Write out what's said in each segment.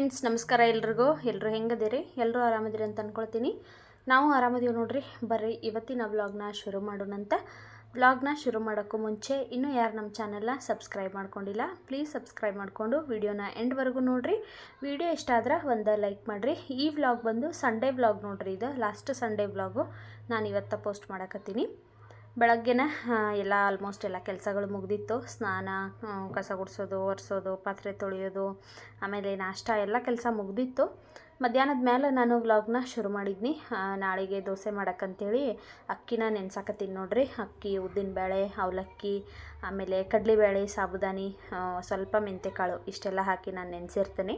Friends ನಮಸ್ಕಾರ ಎಲ್ರಿಗೂ. ಎಲ್ಲರೂ ಹೆಂಗದಿರಿ? ಎಲ್ಲರೂ ಆರಾಮದಿರಿ ಅಂತ ಅಂದ್ಕೊಳ್ತೀನಿ ನಾವು ಆರಾಮದೀವಿ ನೋಡ್ರಿ. ಬರ್ರಿ, ಇವತ್ತಿನ ವ್ಲಾಗ್ನ ಶುರು ಮಾಡೋಣಂತ. ವ್ಲಾಗ್ನ ಶುರು ಮಾಡೋಕ್ಕೂ ಮುಂಚೆ ಇನ್ನೂ ಯಾರು ನಮ್ಮ ಚಾನಲ್ನ ಸಬ್ಸ್ಕ್ರೈಬ್ ಮಾಡ್ಕೊಂಡಿಲ್ಲ ಪ್ಲೀಸ್ ಸಬ್ಸ್ಕ್ರೈಬ್ ಮಾಡಿಕೊಂಡು ವಿಡಿಯೋನ ಎಂಡ್ವರೆಗೂ ನೋಡಿರಿ. ವಿಡಿಯೋ ಇಷ್ಟ ಆದ್ರೆ ಒಂದು ಲೈಕ್ ಮಾಡಿರಿ. ಈ ವ್ಲಾಗ್ ಬಂದು ಸಂಡೇ ವ್ಲಾಗ್ ನೋಡ್ರಿ ಇದು ಲಾಸ್ಟ್ ಸಂಡೇ ವ್ಲಾಗು ನಾನು ಇವತ್ತ ಪೋಸ್ಟ್ ಮಾಡಕತ್ತೀನಿ. ಬೆಳಗ್ಗೆನ ಎಲ್ಲ ಆಲ್ಮೋಸ್ಟ್ ಎಲ್ಲ ಕೆಲಸಗಳು ಮುಗ್ದಿತ್ತು. ಸ್ನಾನ ಕಸ ಗುಡಿಸೋದು, ಒರೆಸೋದು, ಪಾತ್ರೆ ತೊಳೆಯೋದು, ಆಮೇಲೆ ನಾಷ್ಟ ಎಲ್ಲ ಕೆಲಸ ಮುಗ್ದಿತ್ತು. ಮಧ್ಯಾಹ್ನದ ಮೇಲೆ ನಾನು ವ್ಲಾಗ್ನ ಶುರು ಮಾಡಿದ್ನಿ. ನಾಳೆಗೆ ದೋಸೆ ಮಾಡೋಕ್ಕಂಥೇಳಿ ಅಕ್ಕಿನ ನೆನ್ಸಾಕತ್ತೀನಿ ನೋಡ್ರಿ. ಅಕ್ಕಿ, ಉದ್ದಿನ ಬೇಳೆ ಅವಲಕ್ಕಿ, ಆಮೇಲೆ ಕಡಲೆಬೇಳೆ ಸಾಬುದಾನಿ ಸ್ವಲ್ಪ ಸ್ವಲ್ಪ ಮೆಂತೆಕಾಳು ಇಷ್ಟೆಲ್ಲ ಹಾಕಿ ನಾನು ನೆನೆಸಿರ್ತೀನಿ.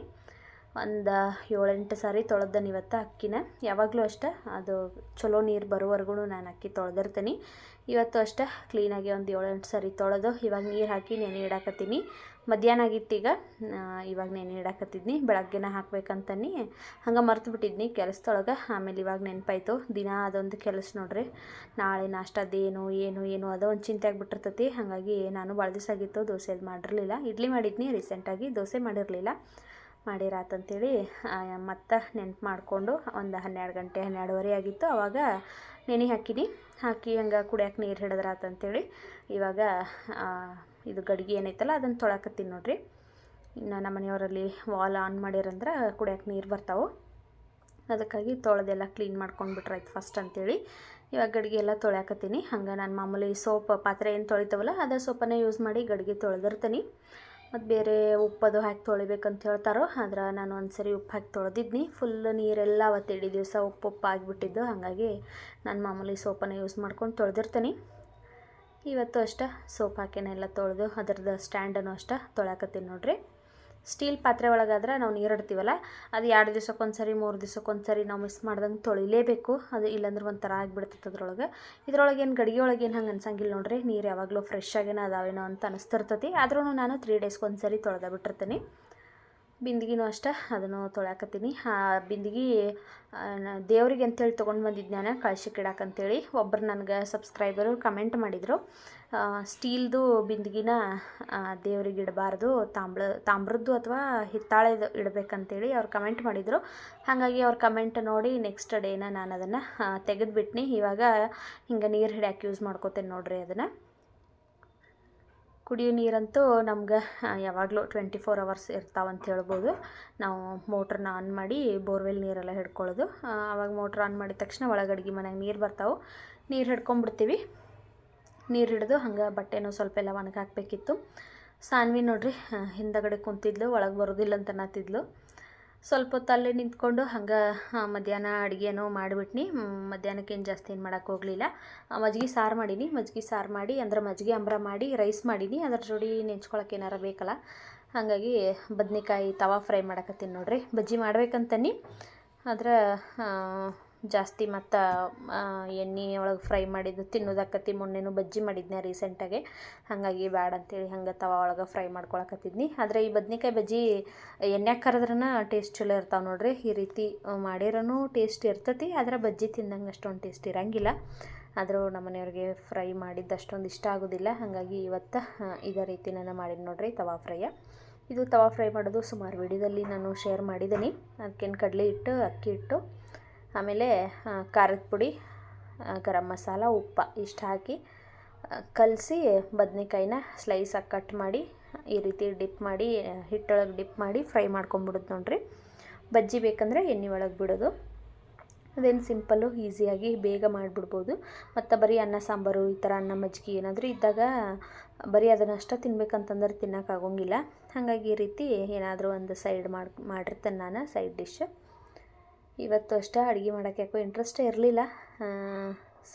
ಒಂದು ಏಳೆಂಟು ಸಾರಿ ತೊಳೆದನ್ ಇವತ್ತು ಅಕ್ಕಿನ. ಯಾವಾಗಲೂ ಅಷ್ಟೇ, ಅದು ಚಲೋ ನೀರು ಬರೋವರೆಗೂ ನಾನು ಅಕ್ಕಿ ತೊಳೆದಿರ್ತೀನಿ. ಇವತ್ತು ಅಷ್ಟೇ ಕ್ಲೀನಾಗಿ ಒಂದು ಏಳೆಂಟು ಸರಿ ತೊಳೆದು ಇವಾಗ ನೀರು ಹಾಕಿ ನೆನೆ ಇಡಾಕತ್ತೀನಿ. ಮಧ್ಯಾಹ್ನ ಆಗಿತ್ತು ಈಗ ಆ, ಇವಾಗ ನೆನೆ ಇಡಾಕತ್ತಿದ್ನಿ. ಬೆಳಗ್ಗೆನ ಹಾಕ್ಬೇಕಂತನಿ ಹಂಗೆ ಮರ್ತು ಬಿಟ್ಟಿದ್ನಿ ಕೆಲಸದೊಳಗೆ. ಆಮೇಲೆ ಇವಾಗ ನೆನಪಾಯ್ತು. ದಿನ ಅದೊಂದು ಕೆಲಸ ನೋಡ್ರಿ. ನಾಳೆ ನಾಷ್ಟದೇನು ಏನು ಏನು ಅದು ಒಂದು ಚಿಂತೆ ಆಗಿಬಿಟ್ಟಿರ್ತೈತಿ. ಹಾಗಾಗಿ ನಾನು ಭಾಳ ದಿವಸ ಆಗಿತ್ತು ದೋಸೆ ಅದು ಮಾಡಿರಲಿಲ್ಲ. ಇಡ್ಲಿ ಮಾಡಿದ್ನಿ ರೀಸೆಂಟಾಗಿ ದೋಸೆ ಮಾಡಿರಲಿಲ್ಲ. ಮಾಡಿರಾತಂತೇಳಿ ಮತ್ತೆ ನೆನ್ಪು ಮಾಡಿಕೊಂಡು ಒಂದು ಹನ್ನೆರಡು ಗಂಟೆ ಹನ್ನೆರಡುವರೆ ಆಗಿತ್ತು. ಆವಾಗ ನೆನೆ ಹಾಕಿನಿ ಹಾಕಿ ಹಂಗೆ ಕುಡಿಯೋಕೆ ನೀರು ಹಿಡಿದ್ರಾತಂತೇಳಿ ಇವಾಗ ಇದು ಗಡಿಗೆ ಏನೈತಲ್ಲ ಅದನ್ನು ತೊಳಕತ್ತೀನಿ ನೋಡಿರಿ. ಇನ್ನು ನಮ್ಮ ಮನೆಯವರಲ್ಲಿ ವಾಲ್ ಆನ್ ಮಾಡ್ಯಾರಂದ್ರೆ ಕುಡಿಯೋಕೆ ನೀರು ಬರ್ತಾವೆ. ಅದಕ್ಕಾಗಿ ತೊಳೆದೆಲ್ಲ ಕ್ಲೀನ್ ಮಾಡ್ಕೊಂಡು ಬಿಟ್ರಾಯ್ತು ಫಸ್ಟ್ ಅಂತೇಳಿ. ಇವಾಗ ಗಡಿಗೆ ಎಲ್ಲ ತೊಳ್ಯಾಕತ್ತೀನಿ. ಹಂಗೆ ನಾನು ಮಾಮೂಲಿ ಸೋಪ್, ಪಾತ್ರೆ ಏನು ತೊಳಿತಾವಲ್ಲ, ಅದೇ ಸೋಪನ್ನೇ ಯೂಸ್ ಮಾಡಿ ಗಡಿಗೆ ತೊಳೆದಿರ್ತೀನಿ. ಮತ್ತು ಬೇರೆ ಉಪ್ಪದು ಹಾಕಿ ತೊಳಿಬೇಕಂತ ಹೇಳ್ತಾರೋ, ಆದ್ರೆ ನಾನು ಒಂದು ಸರಿ ಉಪ್ಪು ಹಾಕಿ ತೊಳೆದಿದ್ನಿ. ಫುಲ್ ನೀರೆಲ್ಲ ಅವತ್ತು ಇಡೀ ದಿವಸ ಉಪ್ಪು ಉಪ್ಪು ಆಗಿಬಿಟ್ಟಿದ್ದು, ಹಾಗಾಗಿ ನಾನು ಮಾಮೂಲಿ ಸೋಪನ್ನು ಯೂಸ್ ಮಾಡ್ಕೊಂಡು ತೊಳೆದಿರ್ತೀನಿ. ಇವತ್ತು ಅಷ್ಟೇ, ಸೋಪ್ ಹಾಕಿನೆಲ್ಲ ತೊಳೆದು ಅದ್ರದ್ದು ಸ್ಟ್ಯಾಂಡನ್ನು ಅಷ್ಟೇ ತೊಳ್ಯಾಕತ್ತೀನಿ ನೋಡ್ರಿ. ಸ್ಟೀಲ್ ಪಾತ್ರೆ ಒಳಗಾದ್ರೆ ನಾವು ನೀರು ಇಡ್ತೀವಲ್ಲ ಅದು ಎರಡು ದಿವ್ಸಕ್ಕೊಂದು ಸರಿ ಮೂರು ದಿವ್ಸಕ್ಕೊಂದು ಸರಿ ನಾವು ಮಿಸ್ ಮಾಡ್ದಂಗೆ ತೊಳಿಲೇಬೇಕು. ಅದು ಇಲ್ಲಾಂದ್ರೆ ಒಂಥರ ಆಗಿಬಿಡ್ತೈತೆ ಅದ್ರೊಳಗೆ. ಇದ್ರೊಳಗೇನು ಗಡಿಗೆ ಒಳಗೆ ಏನು ಹಂಗೆ ಅನ್ಸಂಗಿಲ್ಲ ನೋಡ್ರಿ, ನೀರು ಯಾವಾಗಲೂ ಫ್ರೆಶ್ ಆಗೇನೋ ಅದಾವೇನೋ ಅಂತ ಅನಿಸ್ತಿರ್ತೈತಿ. ಆದ್ರೂ ನಾನು ತ್ರೀ ಡೇಸ್ಗೊಂದು ಸರಿ ತೊಳೆದ ಬಿಟ್ಟಿರ್ತೀನಿ. ಬಿಂದಿಗೆನೂ ಅಷ್ಟೇ, ಅದನ್ನು ತೊಳ್ಯಾಕತ್ತೀನಿ. ಆ, ಬಿಂದಿಗೆ ದೇವ್ರಿಗೆ ಅಂತೇಳಿ ತೊಗೊಂಡು ಬಂದಿದ್ದು ನಾನು ಕಳ್ಸಕ್ಕೆ ಇಡಾಕಂತೇಳಿ ಒಬ್ಬರು ನನಗೆ ಸಬ್ಸ್ಕ್ರೈಬರು ಕಮೆಂಟ್ ಮಾಡಿದರು. ಸ್ಟೀಲ್ದು ಬಿಂದಿಗೆನ ದೇವ್ರಿಗೆ ಇಡಬಾರ್ದು, ತಾಮ್ರ, ತಾಮ್ರದ್ದು ಅಥವಾ ಹಿತ್ತಾಳೆದು ಇಡಬೇಕಂತೇಳಿ ಅವ್ರು ಕಮೆಂಟ್ ಮಾಡಿದರು. ಹಾಗಾಗಿ ಅವ್ರ ಕಮೆಂಟ್ ನೋಡಿ ನೆಕ್ಸ್ಟ್ ಡೇನ ನಾನು ಅದನ್ನು ತೆಗೆದುಬಿಟ್ನಿ. ಇವಾಗ ಹಿಂಗೆ ನೀರು ಹಿಡ್ಯಾಕೆ ಯೂಸ್ ಮಾಡ್ಕೋತೇನೆ ನೋಡ್ರಿ ಅದನ್ನು. ಕುಡಿಯೋ ನೀರಂತೂ ನಮ್ಗೆ ಯಾವಾಗಲೂ ಟ್ವೆಂಟಿ ಫೋರ್ ಅವರ್ಸ್ ಇರ್ತಾವಂತ ಹೇಳ್ಬೋದು. ನಾವು ಮೋಟ್ರನ್ನ ಆನ್ ಮಾಡಿ ಬೋರ್ವೆಲ್ ನೀರೆಲ್ಲ ಹಿಡ್ಕೊಳ್ಳೋದು. ಆವಾಗ ಮೋಟ್ರ್ ಆನ್ ಮಾಡಿದ ತಕ್ಷಣ ಒಳಗೆ ಅಡ್ಗೆ ಮನೆಗೆ ನೀರು ಬರ್ತಾವೆ. ನೀರು ಹಿಡ್ಕೊಂಡ್ಬಿಡ್ತೀವಿ ನೀರು ಹಿಡಿದು ಹಂಗೆ ಬಟ್ಟೆನೂ ಸ್ವಲ್ಪ ಎಲ್ಲ ಒಣಗಿ ಹಾಕಬೇಕಿತ್ತು. ಸಾನ್ವಿ ನೋಡ್ರಿ ಹಿಂದಗಡೆ ಕುಂತಿದ್ಲು, ಒಳಗೆ ಬರೋದಿಲ್ಲ ಅಂತ ಅನ್ನತ್ತಿದ್ಲು. ಸ್ವಲ್ಪ ಹೊತ್ತು ನಿಂತ್ಕೊಂಡು ಹಂಗೆ ಮಧ್ಯಾಹ್ನ ಅಡುಗೆನೂ ಮಾಡಿಬಿಟ್ನಿ. ಮಧ್ಯಾಹ್ನಕ್ಕೆ ಏನು ಜಾಸ್ತಿ ಏನು ಮಾಡೋಕ್ಕೆ ಹೋಗಲಿಲ್ಲ. ಮಜ್ಗೆ ಸಾರು ಮಾಡೀನಿ. ಮಜ್ಗೆ ಸಾರು ಮಾಡಿ, ಅಂದ್ರೆ ಮಜ್ಗೆ ಅಂಬ್ರ ಮಾಡಿ, ರೈಸ್ ಮಾಡೀನಿ. ಅದ್ರ ಜೋಡಿ ನೆಂಚ್ಕೊಳಕ್ಕೆ ಏನಾರು ಬೇಕಲ್ಲ. ಹಾಗಾಗಿ ಬದನೆಕಾಯಿ ತವಾ ಫ್ರೈ ಮಾಡಕತ್ತೀನಿ ನೋಡ್ರಿ. ಬಜ್ಜಿ ಮಾಡ್ಬೇಕಂತನಿ ಆದ್ರೆ ಜಾಸ್ತಿ ಮತ್ತು ಎಣ್ಣೆ ಒಳಗೆ ಫ್ರೈ ಮಾಡಿದ್ದು ತಿನ್ನೋದಾಕತಿ ಮೊನ್ನೆನೂ ಬಜ್ಜಿ ಮಾಡಿದ್ನೆ ರೀಸೆಂಟಾಗೆ ಹಾಗಾಗಿ ಬ್ಯಾಡ ಅಂತೇಳಿ ಹಂಗೆ ತವಾ ಒಳಗೆ ಫ್ರೈ ಮಾಡ್ಕೊಳಕತ್ತಿದ್ನಿ. ಆದರೆ ಈ ಬದ್ನೆಕಾಯಿ ಬಜ್ಜಿ ಎಣ್ಣೆ ಕರೆದ್ರನ ಟೇಸ್ಟ್ ಚಲೋ ಇರ್ತಾವೆ ನೋಡ್ರಿ. ಈ ರೀತಿ ಮಾಡಿರೋನು ಟೇಸ್ಟ್ ಇರ್ತತಿ, ಆದ್ರೆ ಬಜ್ಜಿ ತಿಂದಂಗೆ ಅಷ್ಟೊಂದು ಟೇಸ್ಟ್ ಇರಂಗಿಲ್ಲ. ಆದರೂ ನಮ್ಮ ಮನೆಯವ್ರಿಗೆ ಫ್ರೈ ಮಾಡಿದ್ದು ಅಷ್ಟೊಂದು ಇಷ್ಟ ಆಗೋದಿಲ್ಲ. ಹಾಗಾಗಿ ಇವತ್ತು ಇದೇ ರೀತಿ ನಾನು ಮಾಡಿದ್ದು ನೋಡ್ರಿ ತವಾ ಫ್ರೈಯ ಇದು ತವಾ ಫ್ರೈ ಮಾಡೋದು ಸುಮಾರು ವಿಡಿಯೋದಲ್ಲಿ ನಾನು ಶೇರ್ ಮಾಡಿದ್ದೀನಿ ಅದಕ್ಕೇನು ಕಡಲೆ ಹಿಟ್ಟು, ಅಕ್ಕಿ ಹಿಟ್ಟು ಆಮೇಲೆ ಖಾರದ ಪುಡಿ ಗರಂ ಮಸಾಲ, ಉಪ್ಪು ಇಷ್ಟು ಹಾಕಿ ಕಲಸಿ ಬದ್ನೆಕಾಯಿನ ಸ್ಲೈಸಾಗಿ ಕಟ್ ಮಾಡಿ, ಈ ರೀತಿ ಡಿಪ್ ಮಾಡಿ, ಹಿಟ್ಟೊಳಗೆ ಡಿಪ್ ಮಾಡಿ ಫ್ರೈ ಮಾಡ್ಕೊಂಬಿಡೋದು ನೋಡ್ರಿ. ಬಜ್ಜಿ ಬೇಕಂದರೆ ಎಣ್ಣೆ ಒಳಗೆ ಬಿಡೋದು. ಅದೇನು ಸಿಂಪಲ್ಲು ಈಸಿಯಾಗಿ ಬೇಗ ಮಾಡಿಬಿಡ್ಬೋದು. ಮತ್ತು ಬರೀ ಅನ್ನ, ಸಾಂಬಾರು ಈ ಥರ ಅನ್ನ, ಮಜ್ಜಿಗೆ ಏನಾದರೂ ಇದ್ದಾಗ, ಬರೀ ಅದನ್ನಷ್ಟೇ ತಿನ್ಬೇಕಂತಂದ್ರೆ ತಿನ್ನೋಕ್ಕಾಗೋಂಗಿಲ್ಲ ಹಾಗಾಗಿ ಈ ರೀತಿ ಏನಾದರೂ ಒಂದು ಸೈಡ್ ಮಾಡಿ, ಮಾಡಿರ್ತೇನೆ ನಾನು ಸೈಡ್ ಡಿಶ್ ಇವತ್ತು ಅಷ್ಟೇ ಅಡುಗೆ ಮಾಡೋಕ್ಕೆ ಯಾಕೋ ಇಂಟ್ರೆಸ್ಟೇ ಇರಲಿಲ್ಲ.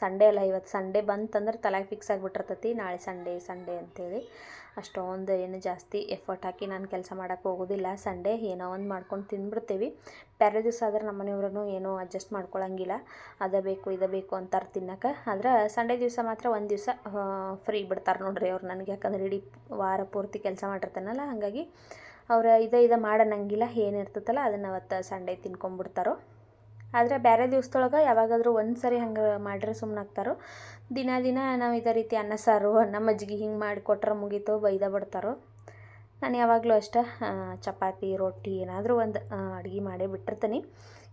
ಸಂಡೇ ಅಲ್ಲ, ಇವತ್ತು ಸಂಡೇ ಬಂತಂದ್ರೆ ತಲೆಗೆ ಫಿಕ್ಸ್ ಆಗಿಬಿಟ್ಟಿರ್ತೈತಿ. ನಾಳೆ ಸಂಡೇ ಸಂಡೇ ಅಂತೇಳಿ ಅಷ್ಟೊಂದು ಏನು ಜಾಸ್ತಿ ಎಫರ್ಟ್ ಹಾಕಿ ನಾನು ಕೆಲಸ ಮಾಡೋಕ್ಕೆ ಹೋಗೋದಿಲ್ಲ. ಸಂಡೇ ಏನೋ ಒಂದು ಮಾಡ್ಕೊಂಡು ತಿಂದ್ಬಿಡ್ತೀವಿ. ಬೇರೆ ದಿವಸ ಆದ್ರೆ ನಮ್ಮ ಮನೆಯವ್ರೂ ಏನೂ ಅಡ್ಜಸ್ಟ್ ಮಾಡ್ಕೊಳ್ಳಂಗಿಲ್ಲ ಅದ ಬೇಕು, ಇದು ಬೇಕು ಅಂತಾರೆ ತಿನ್ನೋಕೆ. ಆದ್ರೆ ಸಂಡೇ ದಿವಸ ಮಾತ್ರ ಒಂದು ದಿವಸ ಫ್ರೀ ಬಿಡ್ತಾರೆ ನೋಡ್ರಿ ಅವ್ರು ನನಗೆ. ಯಾಕಂದ್ರೆ ಇಡೀ ವಾರ ಪೂರ್ತಿ ಕೆಲಸ ಮಾಡಿರ್ತಾನಲ್ಲ, ಹಾಗಾಗಿ ಅವ್ರು ಇದ ಇದ ಮಾಡೋಣಂಗಿಲ್ಲ ಏನು ಇರ್ತೈತಲ್ಲ ಅದನ್ನು ಅವತ್ತು ಸಂಡೇ ತಿನ್ಕೊಂಬಿಡ್ತಾರೋ ಆದರೆ ಬೇರೆ ದಿವಸದೊಳಗೆ ಯಾವಾಗಾದರೂ ಒಂದು ಸರಿ ಹಂಗೆ ಮಾಡ್ರೆ ಸುಮ್ಮನೆ ಆಗ್ತಾರೋ. ದಿನ ದಿನ ನಾವು ಇದೇ ರೀತಿ ಅನ್ನ ಸಾರು, ಅನ್ನ ಮಜ್ಜಿಗೆ ಹಿಂಗೆ ಮಾಡಿ ಕೊಟ್ರೆ ಮುಗೀತು, ಬೈದ ಬಿಡ್ತಾರೋ. ನಾನು ಯಾವಾಗಲೂ ಅಷ್ಟೇ ಚಪಾತಿ, ರೊಟ್ಟಿ ಏನಾದರೂ ಒಂದು ಅಡುಗೆ ಮಾಡೇ ಬಿಟ್ಟಿರ್ತೀನಿ.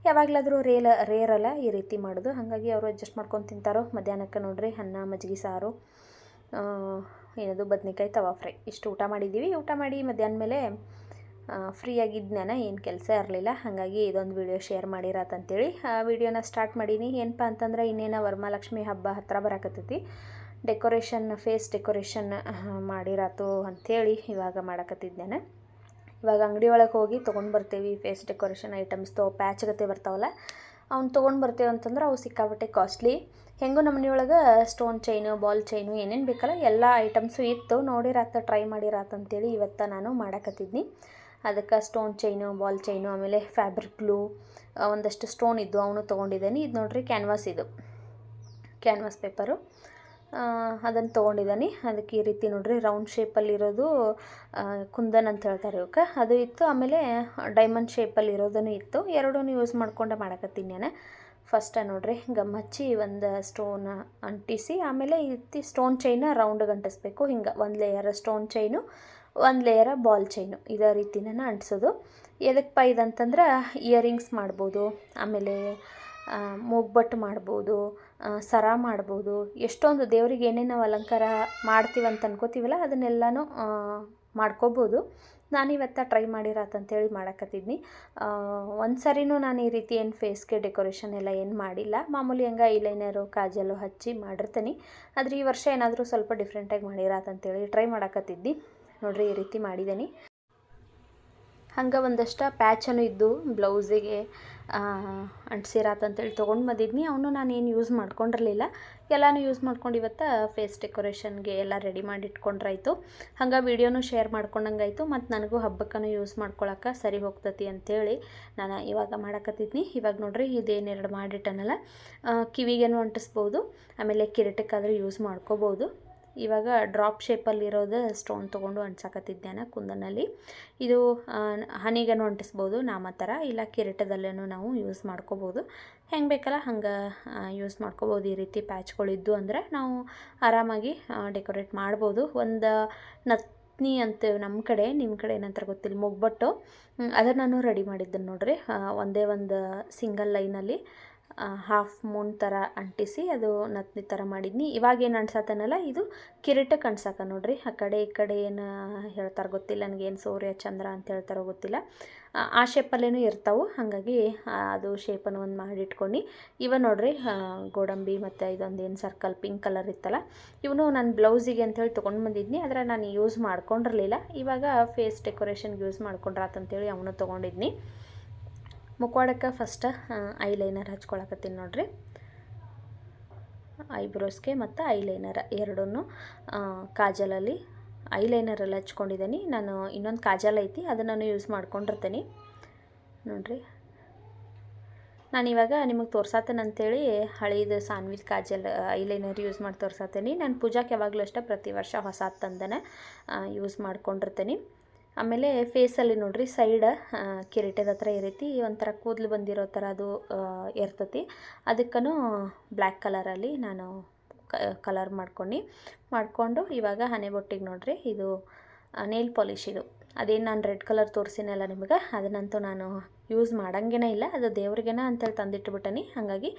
ಯಾವಾಗಲಾದರೂ ರೇಲ ರೇರಲ್ಲ ಈ ರೀತಿ ಮಾಡೋದು. ಹಾಗಾಗಿ ಅವರು ಅಡ್ಜಸ್ಟ್ ಮಾಡ್ಕೊಂಡು ತಿಂತಾರೋ. ಮಧ್ಯಾಹ್ನಕ್ಕೆ ನೋಡ್ರಿ ಅನ್ನ, ಮಜ್ಜಿಗೆ, ಸಾರು ಏನದು ಬದ್ನೆಕಾಯಿ ತವಾ ಫ್ರೈ. ಇಷ್ಟು ಊಟ ಮಾಡಿದ್ದೀವಿ. ಊಟ ಮಾಡಿ ಮಧ್ಯಾಹ್ನ ಮೇಲೆ ಫ್ರೀ ನಾನು ಏನು ಕೆಲಸ ಇರಲಿಲ್ಲ, ಹಾಗಾಗಿ ಇದೊಂದು ವಿಡಿಯೋ ಶೇರ್ ಮಾಡಿರತ್ತಂತೇಳಿ ಆ ವಿಡಿಯೋನ ಸ್ಟಾರ್ಟ್ ಮಾಡೀನಿ. ಏನಪ್ಪ ಅಂತಂದ್ರೆ ಇನ್ನೇನು ವರಮಹಾಲಕ್ಷ್ಮಿ ಹಬ್ಬ ಹತ್ತಿರ ಬರಾಕತ್ತೈತಿ. ಡೆಕೋರೇಷನ್ ಫೇಸ್ ಡೆಕೋರೇಷನ್ ಮಾಡಿರಾತು ಅಂಥೇಳಿ ಇವಾಗ ಮಾಡಕತ್ತಿದ್ದೇನೆ ಇವಾಗ ಅಂಗಡಿ ಒಳಗೆ ಹೋಗಿ ತೊಗೊಂಡು ಬರ್ತೀವಿ. ಫೇಸ್ ಡೆಕೋರೇಷನ್ ಐಟಮ್ಸ್ದು ಪ್ಯಾಚ್ ಗತೆ ಬರ್ತಾವಲ್ಲ, ಅವ್ನು ತೊಗೊಂಡು ಬರ್ತೇವೆ ಅಂತಂದ್ರೆ ಅವು ಸಿಕ್ಕಾಪಟ್ಟೆ ಕಾಸ್ಟ್ಲಿ ಹೆಂಗೂ ನಮ್ಮ ಒಳಗೆ ಸ್ಟೋನ್ ಚೈನು ಬಾಲ್ ಚೈನು ಏನೇನು ಬೇಕಲ್ಲ, ಎಲ್ಲ ಐಟಮ್ಸು ಇತ್ತು ನೋಡಿರಾತ ಟ್ರೈ ಮಾಡಿರಾತ ಅಂತೇಳಿ ಇವತ್ತು ನಾನು ಮಾಡಕತ್ತಿದ್ನಿ. ಅದಕ್ಕೆ ಸ್ಟೋನ್ ಚೈನು ಬಾಲ್ ಚೈನು ಆಮೇಲೆ ಫ್ಯಾಬ್ರಿಕ್ ಗ್ಲೂ ಒಂದಷ್ಟು ಸ್ಟೋನ್ ಇದ್ದು ಅವನು ತೊಗೊಂಡಿದ್ದೇನೆ. ಇದು ನೋಡಿರಿ ಕ್ಯಾನ್ವಾಸ್ ಇದು. ಕ್ಯಾನ್ವಾಸ್ ಪೇಪರು ಅದನ್ನು ತೊಗೊಂಡಿದ್ದಾನೆ. ಅದಕ್ಕೆ ಈ ರೀತಿ ನೋಡಿರಿ ರೌಂಡ್ ಶೇಪಲ್ಲಿರೋದು ಕುಂದನ್ ಅಂತ ಹೇಳ್ತಾರೆ ಇವಕ್ಕೆ ಅದು ಇತ್ತು, ಆಮೇಲೆ ಡೈಮಂಡ್ ಶೇಪಲ್ಲಿರೋದನ್ನು ಇತ್ತು. ಎರಡೂ ಯೂಸ್ ಮಾಡ್ಕೊಂಡೆ ಮಾಡಕತ್ತೀನಿ ನಾನು. ಫಸ್ಟ ನೋಡಿರಿ ಗಮ್ ಹಚ್ಚಿ ಒಂದು ಸ್ಟೋನ್ ಅಂಟಿಸಿ, ಆಮೇಲೆ ಇತ್ತಿ ಸ್ಟೋನ್ ಚೈನ ರೌಂಡ್ಗೆ ಅಂಟಿಸ್ಬೇಕು ಹಿಂಗೆ ಒಂದು ಲೇಯರ್ ಸ್ಟೋನ್ ಚೈನು ಒಂದು ಲೇಯರ ಬಾಲ್ ಚೈನು ಇದೇ ರೀತಿನ ಅಂಟಿಸೋದು. ಎದಕ್ಕೆ ಇದಂತಂದ್ರೆ ಇಯರಿಂಗ್ಸ್ ಮಾಡ್ಬೋದು, ಆಮೇಲೆ ಮೂಗ್ಬಟ್ಟು ಮಾಡ್ಬೋದು ಸರ ಮಾಡ್ಬೋದು. ಎಷ್ಟೊಂದು ದೇವರಿಗೆ ಏನೇನು ನಾವು ಅಲಂಕಾರ ಮಾಡ್ತೀವಿ ಅಂತ ಅನ್ಕೋತೀವಲ್ಲ, ಅದನ್ನೆಲ್ಲನೂ ಮಾಡ್ಕೋಬೋದು. ನಾನು ಇವತ್ತು ಟ್ರೈ ಮಾಡಿರತ್ತಂತೇಳಿ ಮಾಡಕತ್ತಿದ್ನಿ. ಒಂದು ಸರಿನೂ ನಾನು ಈ ರೀತಿ ಏನು ಫೇಸ್ಗೆ ಡೆಕೋರೇಷನ್ ಎಲ್ಲ ಏನು ಮಾಡಿಲ್ಲ. ಮಾಮೂಲಿ ಹಂಗೆ ಐಲೈನರು ಕಾಜಲು ಹಚ್ಚಿ ಮಾಡಿರ್ತೀನಿ. ಆದರೆ ಈ ವರ್ಷ ಏನಾದರೂ ಸ್ವಲ್ಪ ಡಿಫ್ರೆಂಟಾಗಿ ಮಾಡಿರತ್ತಂತೇಳಿ ಟ್ರೈ ಮಾಡಕತ್ತಿದ್ದಿ ನೋಡ್ರಿ ಈ ರೀತಿ ಮಾಡಿದ್ದೀನಿ. ಹಂಗೆ ಒಂದಷ್ಟು ಪ್ಯಾಚನ್ನು ಇದ್ದು ಬ್ಲೌಸಿಗೆ ಅಂಟಿಸಿರಾತಂತೇಳಿ ತೊಗೊಂಡು ಬಂದಿದ್ನಿ. ಅವನು ನಾನು ಏನು ಯೂಸ್ ಮಾಡ್ಕೊಂಡಿರಲಿಲ್ಲ. ಎಲ್ಲನೂ ಯೂಸ್ ಮಾಡ್ಕೊಂಡು ಇವತ್ತು ಫೇಸ್ ಡೆಕೋರೇಷನ್ಗೆ ಎಲ್ಲ ರೆಡಿ ಮಾಡಿ ಇಟ್ಕೊಂಡ್ರಾಯ್ತು. ಹಂಗೆ ವೀಡಿಯೋನು ಶೇರ್ ಮಾಡ್ಕೊಂಡಂಗಾಯ್ತು. ಮತ್ತು ನನಗೂ ಹಬ್ಬಕ್ಕೂ ಯೂಸ್ ಮಾಡ್ಕೊಳಕ್ಕೆ ಸರಿ ಹೋಗ್ತತಿ ಅಂಥೇಳಿ ನಾನು ಇವಾಗ ಮಾಡಕತ್ತಿದ್ನಿ. ಇವಾಗ ನೋಡ್ರಿ ಇದೇನು ಎರಡು ಮಾಡಿಟ್ಟನಲ್ಲ. ಕಿವಿಗೇನು ಅಂಟಿಸ್ಬೋದು, ಆಮೇಲೆ ಕಿರೀಟಕ್ಕಾದರೂ ಯೂಸ್ ಮಾಡ್ಕೋಬೋದು. ಇವಾಗ ಡ್ರಾಪ್ ಶೇಪಲ್ಲಿರೋದು ಸ್ಟೋನ್ ತೊಗೊಂಡು ಅಂಟ್ಸಕತ್ತಿದ್ದೇನೆ ಕುಂದನಲ್ಲಿ ಇದು ಹನಿಗೇನು ಅಂಟಿಸ್ಬೋದು, ನಾಮ ಥರ, ಇಲ್ಲ ಕಿರೀಟದಲ್ಲೇನು ನಾವು ಯೂಸ್ ಮಾಡ್ಕೋಬೋದು. ಹೆಂಗೆ ಬೇಕಲ್ಲ ಹಂಗೆ ಯೂಸ್ ಮಾಡ್ಕೋಬೋದು ಈ ರೀತಿ ಪ್ಯಾಚ್ಗಳಿದ್ದು ಅಂದರೆ ನಾವು ಆರಾಮಾಗಿ ಡೆಕೋರೇಟ್ ಮಾಡ್ಬೋದು. ಒಂದು ನತ್ನಿ ಅಂತೇವೆ ನಮ್ಮ ಕಡೆ, ನಿಮ್ಮ ಕಡೆ ಏನಂತಾರೆ ಗೊತ್ತಿಲ್ಲ, ಮುಗ್ಬಟ್ಟು. ಅದನ್ನು ನಾನು ರೆಡಿ ಮಾಡಿದ್ದೆ ನೋಡಿರಿ. ಒಂದೇ ಒಂದು ಸಿಂಗಲ್ ಲೈನಲ್ಲಿ ಹಾಫ್ ಮೂನ್ ಥರ ಅಂಟಿಸಿ ಅದು ನತ್ನಿ ಥರ ಮಾಡಿದ್ನಿ. ಇವಾಗ ಏನು ಅನ್ಸತ್ತನಲ್ಲ, ಇದು ಕಿರೀಟಕ್ಕೆ ಅನ್ಸಕ ನೋಡ್ರಿ. ಆ ಕಡೆ ಈ ಕಡೆ ಏನು ಹೇಳ್ತಾರೆ ಗೊತ್ತಿಲ್ಲ ನನಗೇನು ಸೂರ್ಯ, ಚಂದ್ರ ಅಂತ ಹೇಳ್ತಾರೋ ಗೊತ್ತಿಲ್ಲ. ಆ ಶೇಪಲ್ಲೇನೂ ಇರ್ತಾವೆ. ಹಾಗಾಗಿ ಅದು ಶೇಪನ್ನು ಒಂದು ಮಾಡಿಟ್ಕೊಂಡು. ಇವ ನೋಡ್ರಿ ಗೋಡಂಬಿ ಮತ್ತು ಇದೊಂದು ಏನು ಸರ್ಕಲ್ ಪಿಂಕ್ ಕಲರ್ ಇತ್ತಲ್ಲ, ಇವನು ನಾನು ಬ್ಲೌಸಿಗೆ ಅಂಥೇಳಿ ತೊಗೊಂಡು ಬಂದಿದ್ನಿ. ಆದರೆ ನಾನು ಯೂಸ್ ಮಾಡ್ಕೊಂಡಿರಲಿಲ್ಲ. ಇವಾಗ ಫೇಸ್ ಡೆಕೋರೇಷನ್ಗೆ ಯೂಸ್ ಮಾಡ್ಕೊಂಡ್ರಾತಂತೇಳಿ ಅವನು ತೊಗೊಂಡಿದ್ನಿ. ಮುಖವಾಡಕ್ಕೆ ಫಸ್ಟ್ ಐಲೈನರ್ ಹಚ್ಕೊಳಕತ್ತೀನಿ ನೋಡ್ರಿ. ಐಬ್ರೋಸ್ಗೆ ಮತ್ತು ಐಲೈನರ್ ಎರಡೂ ಕಾಜಲಲ್ಲಿ ಐಲೈನರಲ್ಲಿ ಹಚ್ಕೊಂಡಿದ್ದೀನಿ ನಾನು ಇನ್ನೊಂದು ಕಾಜಲ್ ಐತಿ, ಅದನ್ನು ಯೂಸ್ ಮಾಡ್ಕೊಂಡಿರ್ತೀನಿ. ನೋಡ್ರಿ. ನಾನಿವಾಗ ನಿಮಗೆ ತೋರ್ಸಾತೇನೆ ಅಂತೇಳಿ ಹಳೇದು ಸಾನ್ವಿದ್ ಕಾಜಲ್ ಐಲೈನರ್ ಯೂಸ್ ಮಾಡಿ ತೋರ್ಸಾತೀನಿ. ನಾನು ಪೂಜಾಕ್ಕೆ ಯಾವಾಗಲೂ ಅಷ್ಟೇ ಪ್ರತಿ ವರ್ಷ ಹೊಸ ತಂದನೆ ಯೂಸ್ ಮಾಡ್ಕೊಂಡಿರ್ತೀನಿ. ಆಮೇಲೆ ಫೇಸಲ್ಲಿ ನೋಡ್ರಿ ಸೈಡ್ ಕಿರೀಟದ ಹತ್ರ ಈ ರೀತಿ ಒಂಥರ ಕೂದಲು ಬಂದಿರೋ ಥರ ಅದು ಇರ್ತತಿ. ಅದಕ್ಕೂ ಬ್ಲ್ಯಾಕ್ ಕಲರಲ್ಲಿ ನಾನು ಕಲರ್ ಮಾಡ್ಕೊಂಡು, ಮಾಡಿಕೊಂಡು ಇವಾಗ ಹನೆ ಬೊಟ್ಟಿಗೆ ನೋಡ್ರಿ ಇದು ನೇಲ್ ಪಾಲಿಶ್ ಇದು. ಅದೇನು ನಾನು ರೆಡ್ ಕಲರ್ ತೋರಿಸಿನಲ್ಲ ನಿಮಗೆ, ಅದನ್ನಂತೂ ನಾನು ಯೂಸ್ ಮಾಡೋಂಗೇನೇ ಇಲ್ಲ. ಅದು ದೇವ್ರಿಗೇನ ಅಂತೇಳಿ ತಂದಿಟ್ಬಿಟ್ಟನಿ. ಹಾಗಾಗಿ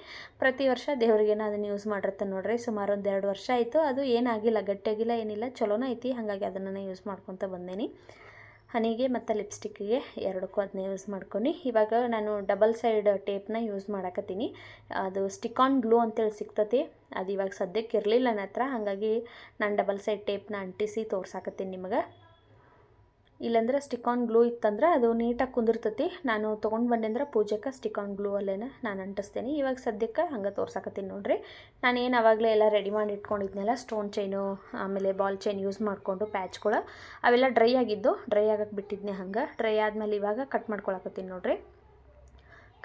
ಪ್ರತಿ ವರ್ಷ ದೇವ್ರಿಗೇನ ಅದನ್ನು ಯೂಸ್ ಮಾಡಿರ್ತಾನೆ ನೋಡ್ರಿ. ಸುಮಾರು ಒಂದು ಎರಡು ವರ್ಷ ಆಯಿತು. ಅದು ಏನಾಗಿಲ್ಲ ಗಟ್ಟಿಯಾಗಿಲ್ಲ, ಏನಿಲ್ಲ, ಚಲೋನೇ ಐತಿ. ಹಾಗಾಗಿ ಅದನ್ನು ಯೂಸ್ ಮಾಡ್ಕೊತ ಬಂದೇನಿ. ಹನಿಗೆ ಮತ್ತು ಲಿಪ್ಸ್ಟಿಕ್ಕಿಗೆ ಎರಡಕ್ಕೂ ಅದನ್ನ ಯೂಸ್ ಮಾಡ್ಕೊಂಡು ಇವಾಗ ನಾನು ಡಬಲ್ ಸೈಡ್ ಟೇಪ್ನ ಯೂಸ್ ಮಾಡಕತ್ತೀನಿ. ಅದು ಸ್ಟಿಕ್ ಆನ್ ಗ್ಲೂ ಅಂತೇಳಿ ಸಿಗ್ತತಿ ಅದು ಇವಾಗ ಸದ್ಯಕ್ಕೆ ಇರಲಿಲ್ಲ ನನ್ನ ಹತ್ರ. ಹಾಗಾಗಿ ನಾನು ಡಬಲ್ ಸೈಡ್ ಟೇಪ್ನ ಅಂಟಿಸಿ ತೋರ್ಸಾಕತ್ತೀನಿ ನಿಮಗೆ. ಇಲ್ಲಾಂದ್ರೆ ಸ್ಟಿಕ್ ಆನ್ ಗ್ಲೂ ಇತ್ತಂದ್ರೆ ಅದು ನೀಟಾಗಿ ಕುಂದಿರ್ತತಿ. ನಾನು ತೊಗೊಂಡು ಬಂದೆ ಪೂಜೆಗೆ ಸ್ಟಿಕ್ ಆನ್ ಗ್ಲೂ ಅಲ್ಲೇನ ನಾನು ಅಂಟಿಸ್ತೀನಿ. ಇವಾಗ ಸದ್ಯಕ್ಕೆ ಹಂಗೆ ತೋರ್ಸಾಕತ್ತೀನಿ ನೋಡಿರಿ. ನಾನು ಏನು ಆವಾಗಲೇ ಎಲ್ಲ ರೆಡಿ ಮಾಡಿ ಇಟ್ಕೊಂಡಿದ್ನಲ್ಲ ಸ್ಟೋನ್ ಚೈನು ಆಮೇಲೆ ಬಾಲ್ ಚೈನ್ ಯೂಸ್ ಮಾಡಿಕೊಂಡು ಪ್ಯಾಚ್ಗಳು ಅವೆಲ್ಲ ಡ್ರೈ ಆಗಿದ್ದು ಡ್ರೈ ಆಗಕ್ಕೆ ಬಿಟ್ಟಿದ್ನೆ ಹಂಗೆ. ಡ್ರೈ ಆದಮೇಲೆ ಇವಾಗ ಕಟ್ ಮಾಡ್ಕೊಳಕತ್ತೀನಿ ನೋಡಿರಿ.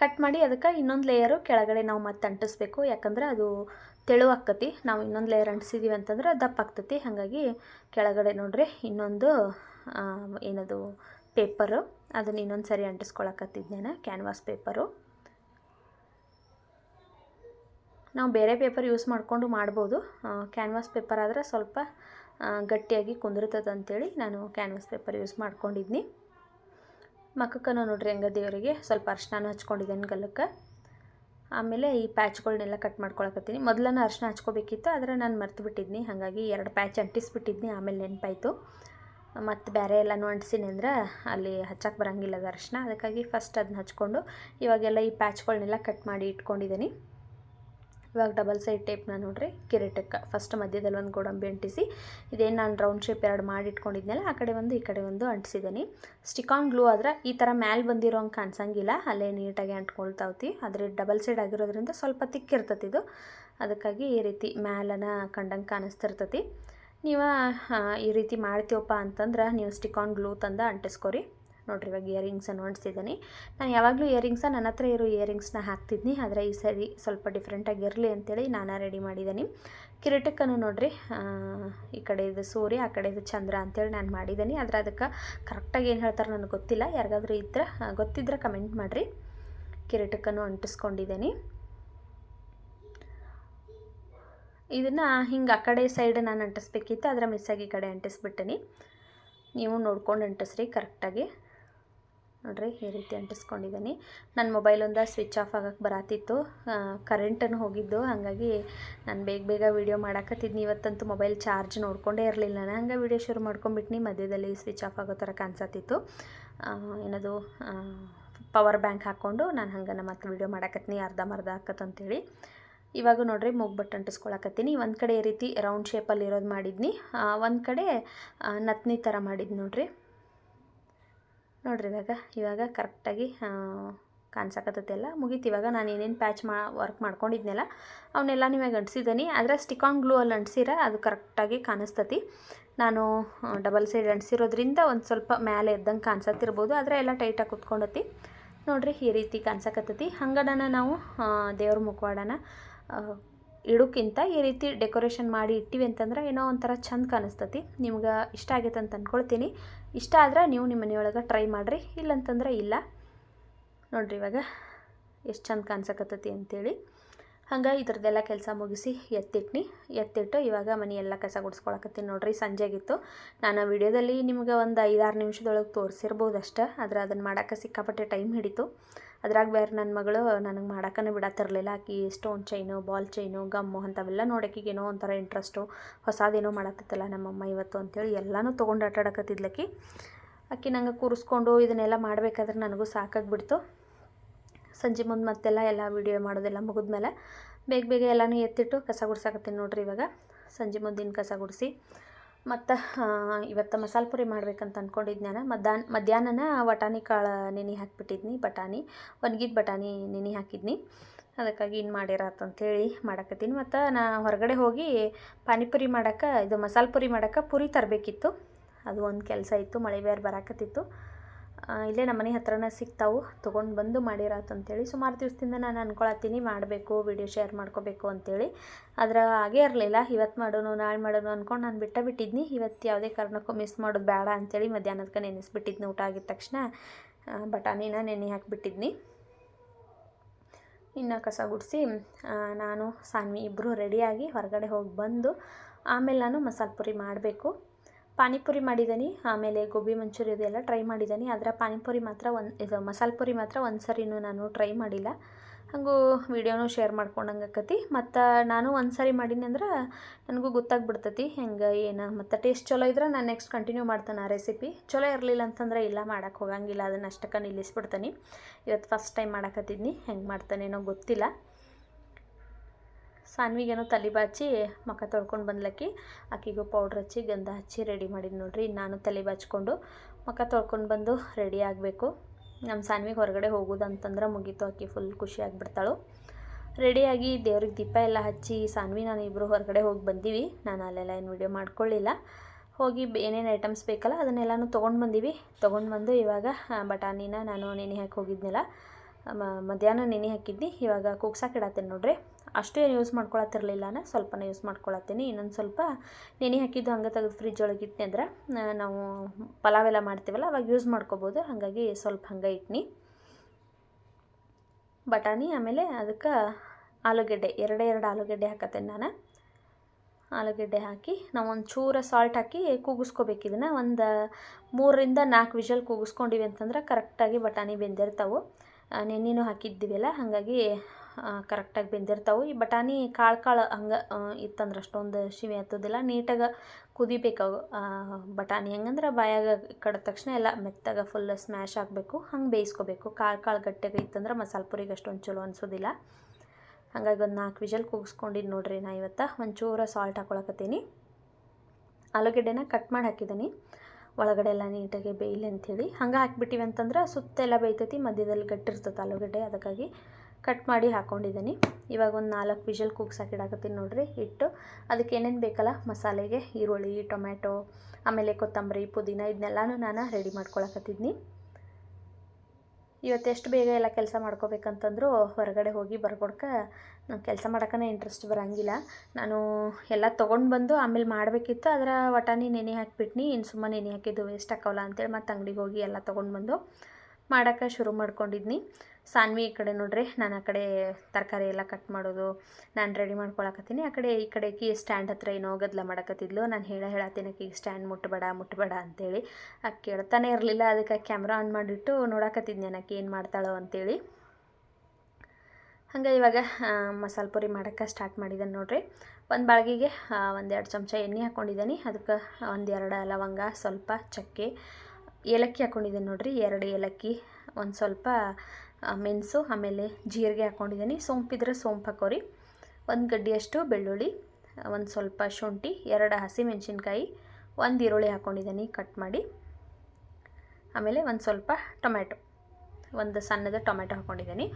ಕಟ್ ಮಾಡಿ ಅದಕ್ಕೆ ಇನ್ನೊಂದು ಲೇಯರು ಕೆಳಗಡೆ ನಾವು ಮತ್ತೆ ಅಂಟಿಸ್ಬೇಕು. ಯಾಕಂದ್ರೆ ಅದು ತೆಳು ಆಕ್ಕತಿ ನಾವು ಇನ್ನೊಂದು ಲೇಯರ್ ಅಂಟಿಸಿದೀವಿ ಅಂತಂದ್ರೆ ದಪ್ಪ ಆಗ್ತತಿ. ಹಾಗಾಗಿ ಕೆಳಗಡೆ ನೋಡಿರಿ, ಇನ್ನೊಂದು ಏನದು ಪೇಪರು. ಅದನ್ನು ಇನ್ನೊಂದು ಸರಿ ಅಂಟಿಸ್ಕೊಳಕತ್ತಿದ್ದೇನೆ ಕ್ಯಾನ್ವಾಸ್ ಪೇಪರು. ನಾವು ಬೇರೆ ಪೇಪರ್ ಯೂಸ್ ಮಾಡಿಕೊಂಡು ಮಾಡ್ಬೋದು. ಕ್ಯಾನ್ವಾಸ್ ಪೇಪರ್ ಆದರೆ ಸ್ವಲ್ಪ ಗಟ್ಟಿಯಾಗಿ ಕುಂದಿರ್ತದೆ ಅಂತೇಳಿ ನಾನು ಕ್ಯಾನ್ವಾಸ್ ಪೇಪರ್ ಯೂಸ್ ಮಾಡ್ಕೊಂಡಿದ್ನಿ. ಮಕ್ಕಕ್ಕನೂ ನೋಡ್ರಿ ಹೆಂಗ ದೇವರಿಗೆ ಸ್ವಲ್ಪ ಅರ್ಶಿನ ಹಚ್ಕೊಂಡಿದ್ದೇನೆ ಗಲ್ಲಕ್ಕೆ. ಆಮೇಲೆ ಈ ಪ್ಯಾಚ್ಗಳನ್ನೆಲ್ಲ ಕಟ್ ಮಾಡ್ಕೊಳಕತ್ತೀನಿ. ಮೊದಲನ ಅರ್ಶಿನ ಹಚ್ಕೋಬೇಕಿತ್ತು, ಆದರೆ ನಾನು ಮರ್ತು ಬಿಟ್ಟಿದ್ನಿ ಹಾಗಾಗಿ ಎರಡು ಪ್ಯಾಚ್ ಅಂಟಿಸ್ಬಿಟ್ಟಿದ್ದೀನಿ ಆಮೇಲೆ ನೆನಪಾಯಿತು. ಮತ್ತು ಬೇರೆ ಎಲ್ಲನೂ ಅಂಟಿಸಿನಿ ಅಂದ್ರೆ ಅಲ್ಲಿ ಹಚ್ಚಕ್ಕೆ ಬರೋಂಗಿಲ್ಲ ಅದು ಅದಕ್ಕಾಗಿ ಫಸ್ಟ್ ಅದನ್ನ ಹಚ್ಕೊಂಡು ಇವಾಗೆಲ್ಲ ಈ ಪ್ಯಾಚ್ಗಳನ್ನೆಲ್ಲ ಕಟ್ ಮಾಡಿ ಇಟ್ಕೊಂಡಿದ್ದೀನಿ ಇವಾಗ ಡಬಲ್ ಸೈಡ್ ಟೇಪ್ನ ನೋಡ್ರಿ, ಕಿರೀಟಕ್ಕೆ. ಫಸ್ಟ್ ಮಧ್ಯದಲ್ಲಿ ಒಂದು ಗೋಡಂಬಿ ಅಂಟಿಸಿ, ಇದೇನು ನಾನು ರೌಂಡ್ ಶೇಪ್ ಎರಡು ಮಾಡಿ ಇಟ್ಕೊಂಡಿದ್ನಲ್ಲ, ಆ ಕಡೆ ಒಂದು, ಈ ಕಡೆ ಒಂದು ಅಂಟಿಸಿದ್ದೀನಿ ಸ್ಟಿಕಾನ್ ಗ್ಲೂ ಆದ್ರೆ ಈ ಥರ ಮ್ಯಾಲೆ ಬಂದಿರೋ ಹಂಗೆ ಕಾಣಿಸಂಗಿಲ್ಲ. ಅಲ್ಲೇ ನೀಟಾಗಿ ಅಂಟ್ಕೊಳ್ತಾವ್ತಿ ಆದರೆ ಡಬಲ್ ಸೈಡ್ ಆಗಿರೋದ್ರಿಂದ ಸ್ವಲ್ಪ ತಿಕ್ಕಿರ್ತತಿ ಇದು ಅದಕ್ಕಾಗಿ ಈ ರೀತಿ ಮ್ಯಾಲನ ಕಂಡಂಗೆ ಕಾಣಿಸ್ತಿರ್ತತಿ. ನೀವು? ಈ ರೀತಿ ಮಾಡ್ತೀವಪ್ಪ ಅಂತಂದ್ರೆ ನೀವು ಸ್ಟಿಕಾನ್ ಗ್ಲೂ ತಂದು ಅಂಟಿಸ್ಕೊರಿ. ನೋಡ್ರಿ, ಇವಾಗ ಇಯರಿಂಗ್ಸನ್ನು ಹೊಂಡಿಸ್ತಿದ್ದೀನಿ ನಾನು ಯಾವಾಗಲೂ ಇಯರಿಂಗ್ಸ ನನ್ನ ಹತ್ರ ಇರೋ ಇಯರಿಂಗ್ಸ್ನ ಹಾಕ್ತಿದ್ದೀನಿ ಆದರೆ ಈ ಸರಿ ಸ್ವಲ್ಪ ಡಿಫ್ರೆಂಟಾಗಿ ಇರಲಿ ಅಂತೇಳಿ ನಾನು ರೆಡಿ ಮಾಡಿದ್ದೀನಿ. ಕಿರೀಟಕ್ಕನ್ನು ನೋಡ್ರಿ ಈ ಕಡೆ ಇದು ಸೂರ್ಯ, ಆ ಕಡೆ ಇದು ಚಂದ್ರ ಅಂತೇಳಿ ನಾನು ಮಾಡಿದ್ದೀನಿ. ಆದರೆ ಅದಕ್ಕೆ ಕರೆಕ್ಟಾಗಿ ಏನು ಹೇಳ್ತಾರೆ ನನಗೆ ಗೊತ್ತಿಲ್ಲ. ಯಾರಿಗಾದ್ರೂ ಇದ್ರೆ ಗೊತ್ತಿದ್ರೆ ಕಮೆಂಟ್ ಮಾಡಿರಿ. ಕಿರೀಟಕ್ಕನ್ನು ಅಂಟಿಸ್ಕೊಂಡಿದ್ದೀನಿ. ಇದನ್ನು ಹಿಂಗೆ ಆ ಕಡೆ ಸೈಡ್ ನಾನು ಅಂಟಿಸ್ಬೇಕಿತ್ತು ಆದರೆ ಮಿಸ್ಸಾಗಿ ಈ ಕಡೆ ಅಂಟಿಸ್ಬಿಟ್ಟಿನಿ. ನೀವು ನೋಡ್ಕೊಂಡು ಅಂಟಿಸ್ರಿ ಕರೆಕ್ಟಾಗಿ ನೋಡ್ರಿ, ಈ ರೀತಿ ಅಂಟಿಸ್ಕೊಂಡಿದ್ದೀನಿ ನನ್ನ ಮೊಬೈಲ್ ಒಂದು ಸ್ವಿಚ್ ಆಫ್ ಆಗಕ್ಕೆ ಬರತ್ತಿತ್ತು ಕರೆಂಟನ್ನು ಹೋಗಿದ್ದು. ಹಾಗಾಗಿ ನಾನು ಬೇಗ ಬೇಗ ವೀಡಿಯೋ ಮಾಡಾಕತ್ತಿದ್ನಿ. ಇವತ್ತಂತೂ ಮೊಬೈಲ್ ಚಾರ್ಜ್ ನೋಡ್ಕೊಂಡೇ ಇರಲಿಲ್ಲ ನಾನು. ಹಂಗೆ ವೀಡಿಯೋ ಶುರು ಮಾಡ್ಕೊಂಬಿಟ್ನಿ ಮಧ್ಯದಲ್ಲಿ ಸ್ವಿಚ್ ಆಫ್ ಆಗೋ ಥರ ಕಾಣಿಸತ್ತಿತ್ತು ಏನದು ಪವರ್ ಬ್ಯಾಂಕ್ ಹಾಕ್ಕೊಂಡು ನಾನು ಹಂಗೆ ಮತ್ತೆ ವೀಡಿಯೋ ಮಾಡಾಕತ್ನಿ. ಅರ್ಧಂಬರ್ಧ ಆಕತ್ತಂತೇಳಿ ಇವಾಗ ನೋಡ್ರಿ ಮೂಗ್ ಬಟ್ ಅಂಟಿಸ್ಕೊಳಕತ್ತೀನಿ. ಒಂದು ಕಡೆ ಈ ರೀತಿ ರೌಂಡ್ ಶೇಪಲ್ಲಿ ಇರೋದು ಮಾಡಿದ್ನಿ. ಒಂದು ಕಡೆ ನತ್ನಿ ಥರ ಮಾಡಿದ್ದು ನೋಡ್ರಿ. ನೋಡ್ರಿ ಇವಾಗ ಇವಾಗ ಕರೆಕ್ಟಾಗಿ ಕಾಣಿಸಕತ್ತೈತೆ ಎಲ್ಲ. ಮುಗೀತು ಇವಾಗ ನಾನು ಏನೇನು ಪ್ಯಾಚ್ ಮಾ ವರ್ಕ್ ಮಾಡ್ಕೊಂಡಿದ್ನಲ್ಲ ಅವನ್ನೆಲ್ಲ ನಿಮಗೆ ಅಂಟಿಸಿದ್ದೀನಿ ಆದರೆ ಸ್ಟಿಕಾನ್ ಗ್ಲೂ ಅಲ್ಲಿ ಅಂಟಿಸಿರ, ಅದು ಕರೆಕ್ಟಾಗಿ ಕಾಣಿಸ್ತತಿ. ನಾನು ಡಬಲ್ ಸೈಡ್ ಅಂಟಿಸಿರೋದ್ರಿಂದ ಒಂದು ಸ್ವಲ್ಪ ಮೇಲೆ ಎದ್ದಂಗೆ ಕಾಣಿಸತ್ತಿರ್ಬೋದು. ಆದರೆ ಎಲ್ಲ ಟೈಟಾಗಿ ಕುತ್ಕೊಂಡತಿ. ನೋಡ್ರಿ ಈ ರೀತಿ ಕಾಣಿಸಕತ್ತೈತಿ. ಹಂಗಡನ ನಾವು ದೇವ್ರ ಮುಖವಾಡನ ಇಡೋಕ್ಕಿಂತ ಈ ರೀತಿ ಡೆಕೋರೇಷನ್ ಮಾಡಿ ಇಟ್ಟಿವಿ ಅಂತಂದ್ರೆ ಏನೋ ಒಂಥರ ಚಂದ ಕಾಣಿಸ್ತತಿ. ನಿಮ್ಗೆ ಇಷ್ಟ ಆಗೈತೆ ಅಂತ ಅಂದ್ಕೊಳ್ತೀನಿ ಇಷ್ಟ ಆದ್ರೆ ನೀವು ನಿಮ್ಮ ಮನೆಯೊಳಗೆ ಟ್ರೈ ಮಾಡಿರಿ. ಇಲ್ಲಂತಂದ್ರೆ ಇಲ್ಲ. ನೋಡಿರಿ ಇವಾಗ ಎಷ್ಟು ಚಂದ ಕಾಣಿಸಕತ್ತತಿ ಅಂಥೇಳಿ ಹಂಗೆ ಇದ್ರದ್ದೆಲ್ಲ ಕೆಲಸ ಮುಗಿಸಿ ಎತ್ತಿಟ್ನಿ. ಎತ್ತಿಟ್ಟು ಇವಾಗ ಮನೆಯೆಲ್ಲ ಕಸ ಗುಡಿಸ್ಕೊಳಕತ್ತೀನಿ ನೋಡಿರಿ. ಸಂಜೆ ಆಗಿತ್ತು ನಾನು ವಿಡಿಯೋದಲ್ಲಿ ನಿಮ್ಗೆ ಒಂದು ಐದಾರು ನಿಮಿಷದೊಳಗೆ ತೋರಿಸಿರ್ಬೋದು ಅಷ್ಟೇ ಆದರೆ ಅದನ್ನು ಮಾಡೋಕ್ಕೆ ಸಿಕ್ಕಾಪಟ್ಟೆ ಟೈಮ್ ಹಿಡಿತು. ಅದ್ರಾಗ ಬೇರೆ ನನ್ನ ಮಗಳು ನನಗೆ ಮಾಡೋಕ್ಕನೇ ಬಿಡತ್ತಿರಲಿಲ್ಲ. ಆಕಿ stone chain ball chain gum ಅಂಥವೆಲ್ಲ ನೋಡೋಕಿಗೆ ಏನೋ ಒಂಥರ ಇಂಟ್ರೆಸ್ಟು ಹೊಸದೇನೋ ಮಾಡತ್ತಿತ್ತಲ್ಲ ನಮ್ಮಮ್ಮ ಇವತ್ತು ಅಂತೇಳಿ ಎಲ್ಲನೂ ತೊಗೊಂಡು ಆಟಾಡಕತ್ತಿದ್ಲಕ್ಕಿ ಆಕಿ ನಂಗೆ ಕೂರಿಸ್ಕೊಂಡು ಇದನ್ನೆಲ್ಲ ಮಾಡಬೇಕಾದ್ರೆ ನನಗೂ ಸಾಕಾಗ್ಬಿಡ್ತು. ಸಂಜೆ ಮುಂದೆ ಮತ್ತೆಲ್ಲ ಎಲ್ಲ ವೀಡಿಯೋ ಮಾಡೋದೆಲ್ಲ ಮುಗಿದ್ಮೇಲೆ ಬೇಗ ಬೇಗ ಎಲ್ಲನೂ ಎತ್ತಿಟ್ಟು ಕಸ ಗುಡ್ಸಾಕತ್ತೀನಿ ನೋಡ್ರಿ ಇವಾಗ. ಸಂಜೆ ಮುಂದಿನ ಕಸ ಗುಡಿಸಿ. ಮತ್ತು ಇವತ್ತು ಮಸಾಲೆ ಪುರಿ ಮಾಡ್ಬೇಕಂತ ಅಂದ್ಕೊಂಡಿದ್ದೆ ನಾನು ಮಧ್ಯಾಹ್ನ, ಮಧ್ಯಾಹ್ನನ ಬಟಾಣಿ ಕಾಳು ನೆನೆ ಹಾಕಿಬಿಟ್ಟಿದ್ನಿ, ಬಟಾಣಿ, ಒಣಗಿದ ಬಟಾಣಿ ನೆನೆ ಹಾಕಿದ್ನಿ. ಅದಕ್ಕಾಗಿ ಇನ್ನು ಮಾಡಿರತ್ತಂತೇಳಿ ಮಾಡಕತ್ತೀನಿ. ಮತ್ತು ನಾ ಹೊರಗಡೆ ಹೋಗಿ ಪಾನಿಪುರಿ ಮಾಡೋಕೆ, ಇದು ಮಸಾಲೆ ಪುರಿ ಮಾಡೋಕೆ ಪುರಿ ತರಬೇಕಿತ್ತು. ಅದು ಒಂದು ಕೆಲಸ ಇತ್ತು, ಮಳೆ ಬೇರೆ ಬರಾಕತ್ತಿತ್ತು. ಇಲ್ಲೇ ನಮ್ಮ ಮನೆ ಹತ್ರನೇ ಸಿಗ್ತಾವು. ತೊಗೊಂಡು ಬಂದು ಮಾಡಿರತ್ತಂತೇಳಿ ಸುಮಾರು ದಿವಸದಿಂದ ನಾನು ಅಂದ್ಕೊಳತ್ತೀನಿ ಮಾಡಬೇಕು ವಿಡಿಯೋ ಶೇರ್ ಮಾಡ್ಕೋಬೇಕು ಅಂತೇಳಿ. ಆದ್ರೆ ಹಾಗೇ ಇರಲಿಲ್ಲ. ಇವತ್ತು ಮಾಡೋನು, ನಾಳೆ ಮಾಡೋನು ಅಂದ್ಕೊಂಡು ನಾನು ಬಿಟ್ಟ ಬಿಟ್ಟಿದ್ನಿ. ಇವತ್ತು ಯಾವುದೇ ಕಾರಣಕ್ಕೂ ಮಿಸ್ ಮಾಡೋದು ಬೇಡ ಅಂತೇಳಿ ಮಧ್ಯಾಹ್ನದಕ್ಕೆ ನೆನೆಸ್ಬಿಟ್ಟಿದ್ನಿ. ಊಟ ಆಗಿದ ತಕ್ಷಣ ಬಟಾಣಿನ ನೆನೆ ಹಾಕಿಬಿಟ್ಟಿದ್ನಿ. ಇನ್ನು ಕಸ ಗುಡಿಸಿ ನಾನು, ಸಾನ್ವಿ ಇಬ್ಬರು ರೆಡಿಯಾಗಿ ಹೊರಗಡೆ ಹೋಗಿ ಬಂದು, ಆಮೇಲೆ ನಾನು ಮಸಾಲೆ ಪುರಿ ಮಾಡಬೇಕು. ಪಾನಿಪುರಿ ಮಾಡಿದ್ದೀನಿ ಆಮೇಲೆ ಗೋಬಿ ಮಂಚೂರಿ ಇದೆಲ್ಲ ಟ್ರೈ ಮಾಡಿದ್ದೀನಿ ಅದರ ಪಾನಿಪುರಿ ಮಾತ್ರ ಒಂದು, ಇದು ಮಸಾಲೆ ಪುರಿ ಮಾತ್ರ ಒಂದು ಸರಿನೂ ನಾನು ಟ್ರೈ ಮಾಡಿಲ್ಲ. ಹಾಗೂ ವೀಡಿಯೋನೂ ಶೇರ್ ಮಾಡ್ಕೊಂಡಂಗೆ ಆಕತಿ. ಮತ್ತು ನಾನು ಒಂದು ಸರಿ ಮಾಡೀನಿ ಅಂದ್ರೆ ನನಗೂ ಗೊತ್ತಾಗ್ಬಿಡ್ತೈತಿ ಹೆಂಗೆ, ಏನು. ಮತ್ತು ಟೇಸ್ಟ್ ಚಲೋ ಇದ್ರೆ ನಾನು ನೆಕ್ಸ್ಟ್ ಕಂಟಿನ್ಯೂ ಮಾಡ್ತಾನೆ ಆ ರೆಸಿಪಿ ಚಲೋ ಇರಲಿಲ್ಲ ಅಂತಂದ್ರೆ ಇಲ್ಲ ಮಾಡೋಕ್ಕೆ ಹೋಗಂಗಿಲ್ಲ, ಅದನ್ನು ಅಷ್ಟಕ್ಕೆ ನಿಲ್ಲಿಸ್ಬಿಡ್ತೀನಿ. ಇವತ್ತು ಫಸ್ಟ್ ಟೈಮ್ ಮಾಡಕತ್ತಿದ್ನಿ, ಹೆಂಗೆ ಮಾಡ್ತಾನೇನೋ ಗೊತ್ತಿಲ್ಲ. ಸಾನ್ವಿಗೇನೋ ತಲೆ ಬಾಚಿ ಮಖ ತೊಳ್ಕೊಂಡು ಬಂದ್ಲಕ್ಕಿ, ಆಕಿಗೂ ಪೌಡ್ರ್ ಹಚ್ಚಿ, ಗಂಧ ಹಚ್ಚಿ ರೆಡಿ ಮಾಡಿದ್ದು ನೋಡ್ರಿ. ನಾನು ತಲೆ ಬಾಚ್ಕೊಂಡು ಮಖ ತೊಳ್ಕೊಂಡು ಬಂದು ರೆಡಿ ಆಗಬೇಕು. ನಮ್ಮ ಸಾನ್ವಿಗೆ ಹೊರಗಡೆ ಹೋಗೋದು ಅಂತಂದ್ರೆ ಮುಗೀತು ಆಕಿ ಫುಲ್ ಖುಷಿ ಆಗಿಬಿಡ್ತಾಳು. ರೆಡಿಯಾಗಿ ದೇವ್ರಿಗೆ ದೀಪ ಎಲ್ಲ ಹಚ್ಚಿ ಸಾನ್ವಿ, ನಾನು ಇಬ್ಬರು ಹೊರಗಡೆ ಹೋಗಿ ಬಂದೀವಿ. ನಾನು ಅಲ್ಲೆಲ್ಲ ಏನು ವೀಡಿಯೋ ಮಾಡ್ಕೊಳ್ಳಿಲ್ಲ ಹೋಗಿ ಏನೇನು ಐಟಮ್ಸ್ ಬೇಕಲ್ಲ ಅದನ್ನೆಲ್ಲನೂ ತೊಗೊಂಡು ಬಂದೀವಿ. ತೊಗೊಂಡು ಬಂದು ಇವಾಗ ಬಟಾಣಿನ ನಾನು ನೆನೆ ಹಾಕಿ ಹೋಗಿದ್ನಲ್ಲ ಮಧ್ಯಾಹ್ನ ನೆನೆ ಹಾಕಿದ್ದೆ ಇವಾಗ ಕುಗ್ಸಕ್ಕೆ ಇಡತ್ತೀನಿ ನೋಡ್ರಿ. ಅಷ್ಟು ಏನು ಯೂಸ್ ಮಾಡ್ಕೊಳತ್ತಿರಲಿಲ್ಲ ನಾನು ಸ್ವಲ್ಪನೇ ಯೂಸ್ ಮಾಡ್ಕೊಳತ್ತೀನಿ. ಇನ್ನೊಂದು ಸ್ವಲ್ಪ ನೆನೆ ಹಾಕಿದ್ದು ಹಂಗೆ ತೆಗೆದು ಫ್ರಿಜ್ ಒಳಗೆ ಇಟ್ಟಿನಿ ಅಂದ್ರೆ ನಾವು ಪಲಾವ್ ಎಲ್ಲ ಮಾಡ್ತೀವಲ್ಲ, ಅವಾಗ ಯೂಸ್ ಮಾಡ್ಕೋಬೋದು. ಹಾಗಾಗಿ ಸ್ವಲ್ಪ ಹಂಗೆ ಇಟ್ನಿ. ಬಟಾಣಿ, ಆಮೇಲೆ ಅದಕ್ಕೆ ಆಲೂಗೆಡ್ಡೆ, ಎರಡೇ ಎರಡು ಆಲೂಗೆಡ್ಡೆ ಹಾಕತ್ತೇನೆ ನಾನು. ಆಲೂಗೆಡ್ಡೆ ಹಾಕಿ ನಾವು ಒಂದು ಚೂರ ಸಾಲ್ಟ್ ಹಾಕಿ ಕೂಗಿಸ್ಕೋಬೇಕು. ಇದನ್ನು ಒಂದು ಮೂರರಿಂದ ನಾಲ್ಕು ವಿಷಲ್ ಕೂಗಿಸ್ಕೊಂಡಿವಿ ಅಂತಂದ್ರೆ ಕರೆಕ್ಟಾಗಿ ಬಟಾಣಿ ಬೆಂದಿರ್ತಾವೆ. ನೆನ್ನೆನೂ ಹಾಕಿದ್ದೀವಲ್ಲ, ಹಾಗಾಗಿ ಕರೆಕ್ಟಾಗಿ ಬೆಂದಿರ್ತಾವೆ. ಈ ಬಟಾಣಿ ಕಾಳು ಕಾಳು ಹಂಗೆ ಇತ್ತಂದ್ರೆ ಅಷ್ಟೊಂದು ಶಿವೆ ಹತ್ತೋದಿಲ್ಲ. ನೀಟಾಗಿ ಕುದಿಬೇಕು ಅವು ಬಟಾಣಿ. ಹೆಂಗಂದ್ರೆ ಬಾಯಾಗ ಕಡದ ತಕ್ಷಣ ಎಲ್ಲ ಮೆತ್ತಗೆ ಫುಲ್ ಸ್ಮ್ಯಾಶ್ ಆಗಬೇಕು. ಹಂಗೆ ಬೇಯಿಸ್ಕೋಬೇಕು. ಕಾಳು ಕಾಳು ಗಟ್ಟಿಗೆ ಇತ್ತಂದ್ರೆ ಮಸಾಲೆ ಪುರಿಗೆ ಅಷ್ಟೊಂದು ಚಲೋ ಅನಿಸೋದಿಲ್ಲ. ಹಾಗಾಗಿ ಒಂದು ನಾಲ್ಕು ವಿಜಲ್ ಕೂಗಿಸ್ಕೊಂಡಿದ್ದು ನೋಡ್ರಿ ನಾ ಇವತ್ತು. ಒಂಚೂರ ಸಾಲ್ಟ್ ಹಾಕೊಳಕತ್ತೀನಿ. ಆಲೂಗಡ್ಡೆನ ಕಟ್ ಮಾಡಿ ಹಾಕಿದ್ದೀನಿ ಒಳಗಡೆ ಎಲ್ಲ ನೀಟಾಗಿ ಬೇಯಲಿ ಅಂಥೇಳಿ ಹಂಗೆ ಹಾಕ್ಬಿಟ್ಟಿವಿ ಅಂತಂದ್ರೆ ಸುತ್ತೆಲ್ಲ ಬೇಯ್ತೈತಿ, ಮಧ್ಯದಲ್ಲಿ ಗಟ್ಟಿರ್ತೈತೆ ಆಲೂಗಡ್ಡೆ ಅದಕ್ಕಾಗಿ. ಕಟ್ ಮಾಡಿ ಹಾಕ್ಕೊಂಡಿದ್ದೀನಿ ಇವಾಗ ಒಂದು ನಾಲ್ಕು ವಿಷಲ್ ಕೂಗ್ಸಾಕಿಡಾಕತ್ತೀನಿ ನೋಡ್ರಿ, ಹಿಟ್ಟು. ಅದಕ್ಕೆ ಏನೇನು ಬೇಕಲ್ಲ, ಮಸಾಲೆಗೆ ಈರುಳ್ಳಿ, ಟೊಮ್ಯಾಟೊ, ಆಮೇಲೆ ಕೊತ್ತಂಬರಿ, ಪುದೀನ ಇದನ್ನೆಲ್ಲನೂ ನಾನು ರೆಡಿ ಮಾಡ್ಕೊಳಕತ್ತಿದ್ನಿ. ಇವತ್ತು ಎಷ್ಟು ಬೇಗ ಎಲ್ಲ ಕೆಲಸ ಮಾಡ್ಕೋಬೇಕಂತಂದ್ರು ಹೊರಗಡೆ ಹೋಗಿ ಬರ್ಕೊಡ್ಕ ನಂಗೆ ಕೆಲಸ ಮಾಡೋಕ್ಕೇ ಇಂಟ್ರೆಸ್ಟ್ ಬರೋಂಗಿಲ್ಲ. ನಾನು ಎಲ್ಲ ತೊಗೊಂಡು ಬಂದು ಆಮೇಲೆ ಮಾಡಬೇಕಿತ್ತು, ಅದರ ವಟಾನಿ ನೆನೆ ಹಾಕಿಬಿಟ್ನಿ. ಇನ್ನು ಸುಮ್ಮನೆ ನೆನೆ ಹಾಕಿದ್ದು ವೇಸ್ಟ್ ಹಾಕೋಲ್ಲ ಅಂತೇಳಿ ಮತ್ತೆ ಅಂಗಡಿಗೆ ಹೋಗಿ ಎಲ್ಲ ತೊಗೊಂಡು ಬಂದು ಮಾಡೋಕ್ಕೆ ಶುರು ಮಾಡ್ಕೊಂಡಿದ್ನಿ. ಸಾನ್ವಿ ಈ ಕಡೆ ನೋಡ್ರಿ, ನಾನು ಆ ಕಡೆ ತರಕಾರಿ ಎಲ್ಲ ಕಟ್ ಮಾಡೋದು, ನಾನು ರೆಡಿ ಮಾಡ್ಕೊಳಕತ್ತೀನಿ. ಆ ಕಡೆ ಈ ಕಡೆ ಕಿ ಸ್ಟ್ಯಾಂಡ್ ಹತ್ರ ಏನೋ ಗದ್ದಲ ಮಾಡಕತ್ತಿದ್ಲು. ನಾನು ಹೇಳ ಹೇಳತ್ತೀನಿ ಈಗ ಸ್ಟ್ಯಾಂಡ್ ಮುಟ್ಟಬೇಡ ಮುಟ್ಟಬೇಡ ಅಂತೇಳಿ. ಆ ಕೇಳ್ತಾನೆ ಇರಲಿಲ್ಲ, ಅದಕ್ಕೆ ಕ್ಯಾಮ್ರಾ ಆನ್ ಮಾಡಿಬಿಟ್ಟು ನೋಡಕತ್ತಿದ್ನಿ ಆಕೆ ಏನು ಮಾಡ್ತಾಳೋ ಅಂತೇಳಿ. ಹಂಗೆ ಇವಾಗ ಮಸಾಲೆ ಪುರಿ ಮಾಡೋಕ್ಕೆ ಸ್ಟಾರ್ಟ್ ಮಾಡಿದ್ದೇನೆ ನೋಡ್ರಿ. ಒಂದು ಬಾಳ್ಗಿಗೆ ಒಂದೆರಡು ಚಮಚ ಎಣ್ಣೆ ಹಾಕ್ಕೊಂಡಿದ್ದೀನಿ ಅದಕ್ಕೆ ಒಂದೆರಡು ಲವಂಗ ಸ್ವಲ್ಪ ಚಕ್ಕೆ, ಏಲಕ್ಕಿ ಹಾಕ್ಕೊಂಡಿದ್ದೀನಿ ನೋಡ್ರಿ. ಎರಡು ಏಲಕ್ಕಿ, ಒಂದು ಸ್ವಲ್ಪ ಮೆಣಸು, ಆಮೇಲೆ ಜೀರಿಗೆ ಹಾಕ್ಕೊಂಡಿದ್ದೀನಿ. ಸೋಂಪಿದ್ರೆ ಸೋಂಪು ಹಾಕೋರಿ. ಒಂದು ಗಡ್ಡಿಯಷ್ಟು ಬೆಳ್ಳುಳ್ಳಿ, ಒಂದು ಸ್ವಲ್ಪ ಶುಂಠಿ, ಎರಡು ಹಸಿಮೆಣಸಿನ್ಕಾಯಿ, ಒಂದು ಈರುಳ್ಳಿ ಹಾಕ್ಕೊಂಡಿದ್ದೀನಿ ಕಟ್ ಮಾಡಿ. ಆಮೇಲೆ ಒಂದು ಸ್ವಲ್ಪ ಟೊಮ್ಯಾಟೊ, ಒಂದು ಸಣ್ಣದ ಟೊಮೆಟೊ ಹಾಕ್ಕೊಂಡಿದ್ದೀನಿ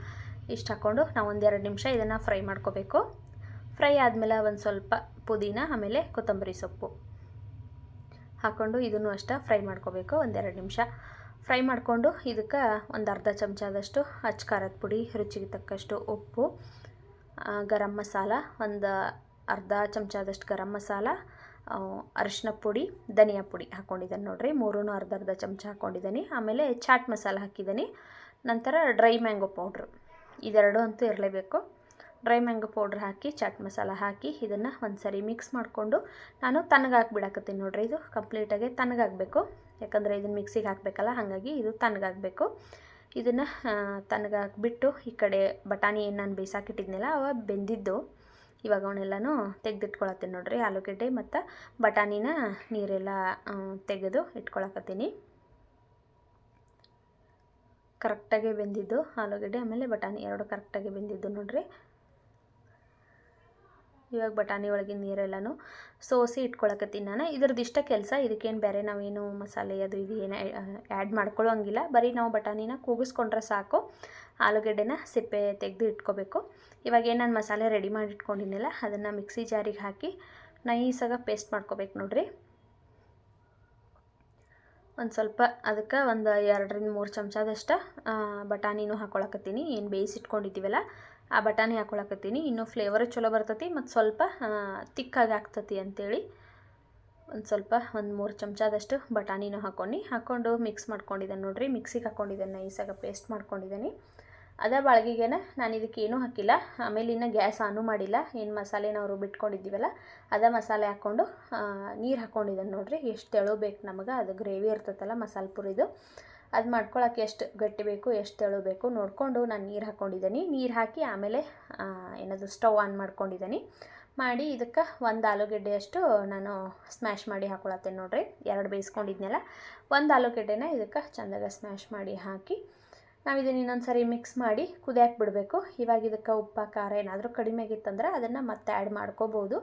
ಇಷ್ಟು ಹಾಕ್ಕೊಂಡು ನಾವು ಒಂದೆರಡು ನಿಮಿಷ ಇದನ್ನು ಫ್ರೈ ಮಾಡ್ಕೋಬೇಕು. ಫ್ರೈ ಆದಮೇಲೆ ಒಂದು ಸ್ವಲ್ಪ ಪುದೀನ, ಆಮೇಲೆ ಕೊತ್ತಂಬರಿ ಸೊಪ್ಪು ಹಾಕ್ಕೊಂಡು ಇದನ್ನು ಅಷ್ಟೇ ಫ್ರೈ ಮಾಡ್ಕೋಬೇಕು ಒಂದೆರಡು ನಿಮಿಷ. ಫ್ರೈ ಮಾಡಿಕೊಂಡು ಇದಕ್ಕೆ ಒಂದು ಅರ್ಧ ಚಮಚದಷ್ಟು ಅಚ್ಚ ಖಾರದ ಪುಡಿ, ರುಚಿಗೆ ತಕ್ಕಷ್ಟು ಉಪ್ಪು ಗರಂ ಮಸಾಲ, ಒಂದು ಅರ್ಧ ಚಮಚದಷ್ಟು ಗರಂ ಮಸಾಲ ಅರಿಶಿನ ಪುಡಿ, ಧನಿಯಾ ಪುಡಿ ಹಾಕ್ಕೊಂಡಿದ್ದೇನೆ ನೋಡಿರಿ. ಮೂರೂ ಅರ್ಧ ಅರ್ಧ ಚಮಚ ಹಾಕ್ಕೊಂಡಿದ್ದೀನಿ ಆಮೇಲೆ ಚಾಟ್ ಮಸಾಲ ಹಾಕಿದ್ದೀನಿ. ನಂತರ ಡ್ರೈ ಮ್ಯಾಂಗೋ ಪೌಡ್ರು. ಇದೆರಡು ಅಂತೂ ಇರಲೇಬೇಕು. ಡ್ರೈ ಮ್ಯಾಂಗೋ ಪೌಡ್ರ್ ಹಾಕಿ ಚಾಟ್ ಮಸಾಲ ಹಾಕಿ, ಇದನ್ನು ಒಂದು ಸರಿ ಮಿಕ್ಸ್ ಮಾಡಿಕೊಂಡು ನಾನು ತಣ್ಣಗಾಕ್ಬಿಡಾಕತ್ತೀನಿ ನೋಡ್ರಿ ಇದು ಕಂಪ್ಲೀಟಾಗಿ ತಣ್ಣಗಾಗಬೇಕು. ಯಾಕಂದರೆ ಇದನ್ನು ಮಿಕ್ಸಿಗೆ ಹಾಕಬೇಕಲ್ಲ, ಹಾಗಾಗಿ ಇದು ತಣ್ಣಗಾಗಬೇಕು. ಇದನ್ನು ತಣ್ಣಗಾಕ್ಬಿಟ್ಟು ಈ ಕಡೆ ಬಟಾಣಿ ಏನು ನಾನು ಬೇಯಿಸಾಕಿಟ್ಟಿದ್ನಲ್ಲ, ಅವ ಬೆಂದಿದ್ದು. ಇವಾಗ ಅವನ್ನೆಲ್ಲನೂ ತೆಗೆದಿಟ್ಕೊಳತ್ತೀನಿ ನೋಡ್ರಿ, ಆಲೂಗಡ್ಡೆ ಮತ್ತು ಬಟಾಣಿನ ನೀರೆಲ್ಲ ತೆಗೆದು ಇಟ್ಕೊಳಕತ್ತೀನಿ. ಕರೆಕ್ಟಾಗಿ ಬೆಂದಿದ್ದು, ಆಲೂಗಡ್ಡೆ ಆಮೇಲೆ ಬಟಾಣಿ ಎರಡು ಕರೆಕ್ಟಾಗಿ ಬೆಂದಿದ್ದು ನೋಡ್ರಿ. ಇವಾಗ ಬಟಾಣಿ ಒಳಗಿನ ನೀರೆಲ್ಲನೂ ಸೋಸಿ ಇಟ್ಕೊಳಕತ್ತೀನಿ ನಾನು. ಇದ್ರದ್ದು ಇಷ್ಟ ಕೆಲಸ, ಇದಕ್ಕೇನು ಬೇರೆ ನಾವೇನು ಮಸಾಲೆ ಅದು ಇದು ಏನು ಆ್ಯಡ್ ಮಾಡ್ಕೊಳ್ಳೋಂಗಿಲ್ಲ ಬರೀ ನಾವು ಬಟಾಣಿನ ಕೂಗಿಸ್ಕೊಂಡ್ರೆ ಸಾಕು. ಆಲೂಗಡ್ಡೆನ ಸಿಪ್ಪೆ ತೆಗೆದು ಇಟ್ಕೋಬೇಕು. ಇವಾಗ ಏನು ನಾನು ಮಸಾಲೆ ರೆಡಿ ಮಾಡಿ ಇಟ್ಕೊಂಡಿನಲ್ಲ ಅದನ್ನು ಮಿಕ್ಸಿ ಜಾರಿಗೆ ಹಾಕಿ ನೈಸಾಗ ಪೇಸ್ಟ್ ಮಾಡ್ಕೋಬೇಕು ನೋಡ್ರಿ. ಒಂದು ಸ್ವಲ್ಪ ಅದಕ್ಕೆ ಒಂದು ಎರಡರಿಂದ ಮೂರು ಚಮಚದಷ್ಟು ಬಟಾಣಿನೂ ಹಾಕ್ಕೊಳಕತ್ತೀನಿ ಏನು ಬೇಯಿಸಿಟ್ಕೊಂಡಿದ್ದೀವಲ್ಲ ಆ ಬಟಾಣಿ ಹಾಕ್ಕೊಳಕತ್ತೀನಿ ಇನ್ನೂ ಫ್ಲೇವರ್ ಚಲೋ ಬರ್ತತಿ ಮತ್ತು ಸ್ವಲ್ಪ ತಿಕ್ಕಾಗಿ ಆಗ್ತತಿ ಅಂಥೇಳಿ ಒಂದು ಸ್ವಲ್ಪ, ಒಂದು ಮೂರು ಚಮಚದಷ್ಟು ಬಟಾಣಿನೂ ಹಾಕ್ಕೊಂಡು ಹಾಕ್ಕೊಂಡು ಮಿಕ್ಸ್ ಮಾಡ್ಕೊಂಡಿದ್ದೇನೆ ನೋಡಿರಿ. ಮಿಕ್ಸಿಗೆ ಹಾಕ್ಕೊಂಡಿದ್ದೇನೆ ನೈಸಾಗ ಪೇಸ್ಟ್ ಮಾಡ್ಕೊಂಡಿದ್ದೀನಿ ಅದೇ ಬಾಳ್ಗಿಗೆನ ನಾನು ಇದಕ್ಕೆ ಏನೂ ಹಾಕಿಲ್ಲ. ಆಮೇಲೆ ಇನ್ನು ಗ್ಯಾಸ್ ಆನು ಮಾಡಿಲ್ಲ. ಏನು ಮಸಾಲೆ ನಾವು ರುಬ್ಬಿಟ್ಕೊಂಡಿದ್ದೀವಲ್ಲ ಅದೇ ಮಸಾಲೆ ಹಾಕ್ಕೊಂಡು ನೀರು ಹಾಕ್ಕೊಂಡಿದ್ದೇನೆ ನೋಡಿರಿ. ಎಷ್ಟು ತೆಳು ಬೇಕು ನಮಗೆ. ಅದು ಗ್ರೇವಿ ಇರ್ತೈತಲ್ಲ ಮಸಾಲೆ ಪುರಿದು. ಅದು ಮಾಡ್ಕೊಳಕ್ಕೆ ಎಷ್ಟು ಗಟ್ಟಿ ಬೇಕು, ಎಷ್ಟು ತೆಳು ಬೇಕು ನೋಡಿಕೊಂಡು ನಾನು ನೀರು ಹಾಕ್ಕೊಂಡಿದ್ದೀನಿ ನೀರು ಹಾಕಿ ಆಮೇಲೆ ಏನದು ಸ್ಟವ್ ಆನ್ ಮಾಡ್ಕೊಂಡಿದ್ದೀನಿ ಮಾಡಿ ಇದಕ್ಕೆ ಒಂದು ಆಲೂಗೆಡ್ಡೆಯಷ್ಟು ನಾನು ಸ್ಮ್ಯಾಶ್ ಮಾಡಿ ಹಾಕೊಳತ್ತೇನೆ ನೋಡಿರಿ. ಎರಡು ಬೇಯಿಸ್ಕೊಂಡಿದ್ನೆಲ್ಲ, ಒಂದು ಆಲೂಗೆಡ್ಡೆನ ಇದಕ್ಕೆ ಚೆಂದಾಗ ಸ್ಮ್ಯಾಶ್ ಮಾಡಿ ಹಾಕಿ ನಾವು ಇದನ್ನು ಇನ್ನೊಂದು ಸರಿ ಮಿಕ್ಸ್ ಮಾಡಿ ಕುದಿಯಾಕೆ ಬಿಡಬೇಕು. ಇವಾಗ ಇದಕ್ಕೆ ಉಪ್ಪು, ಖಾರ ಏನಾದರೂ ಕಡಿಮೆ ಆಗಿತ್ತಂದ್ರೆ ಅದನ್ನು ಮತ್ತೆ ಆ್ಯಡ್ ಮಾಡ್ಕೋಬೋದು.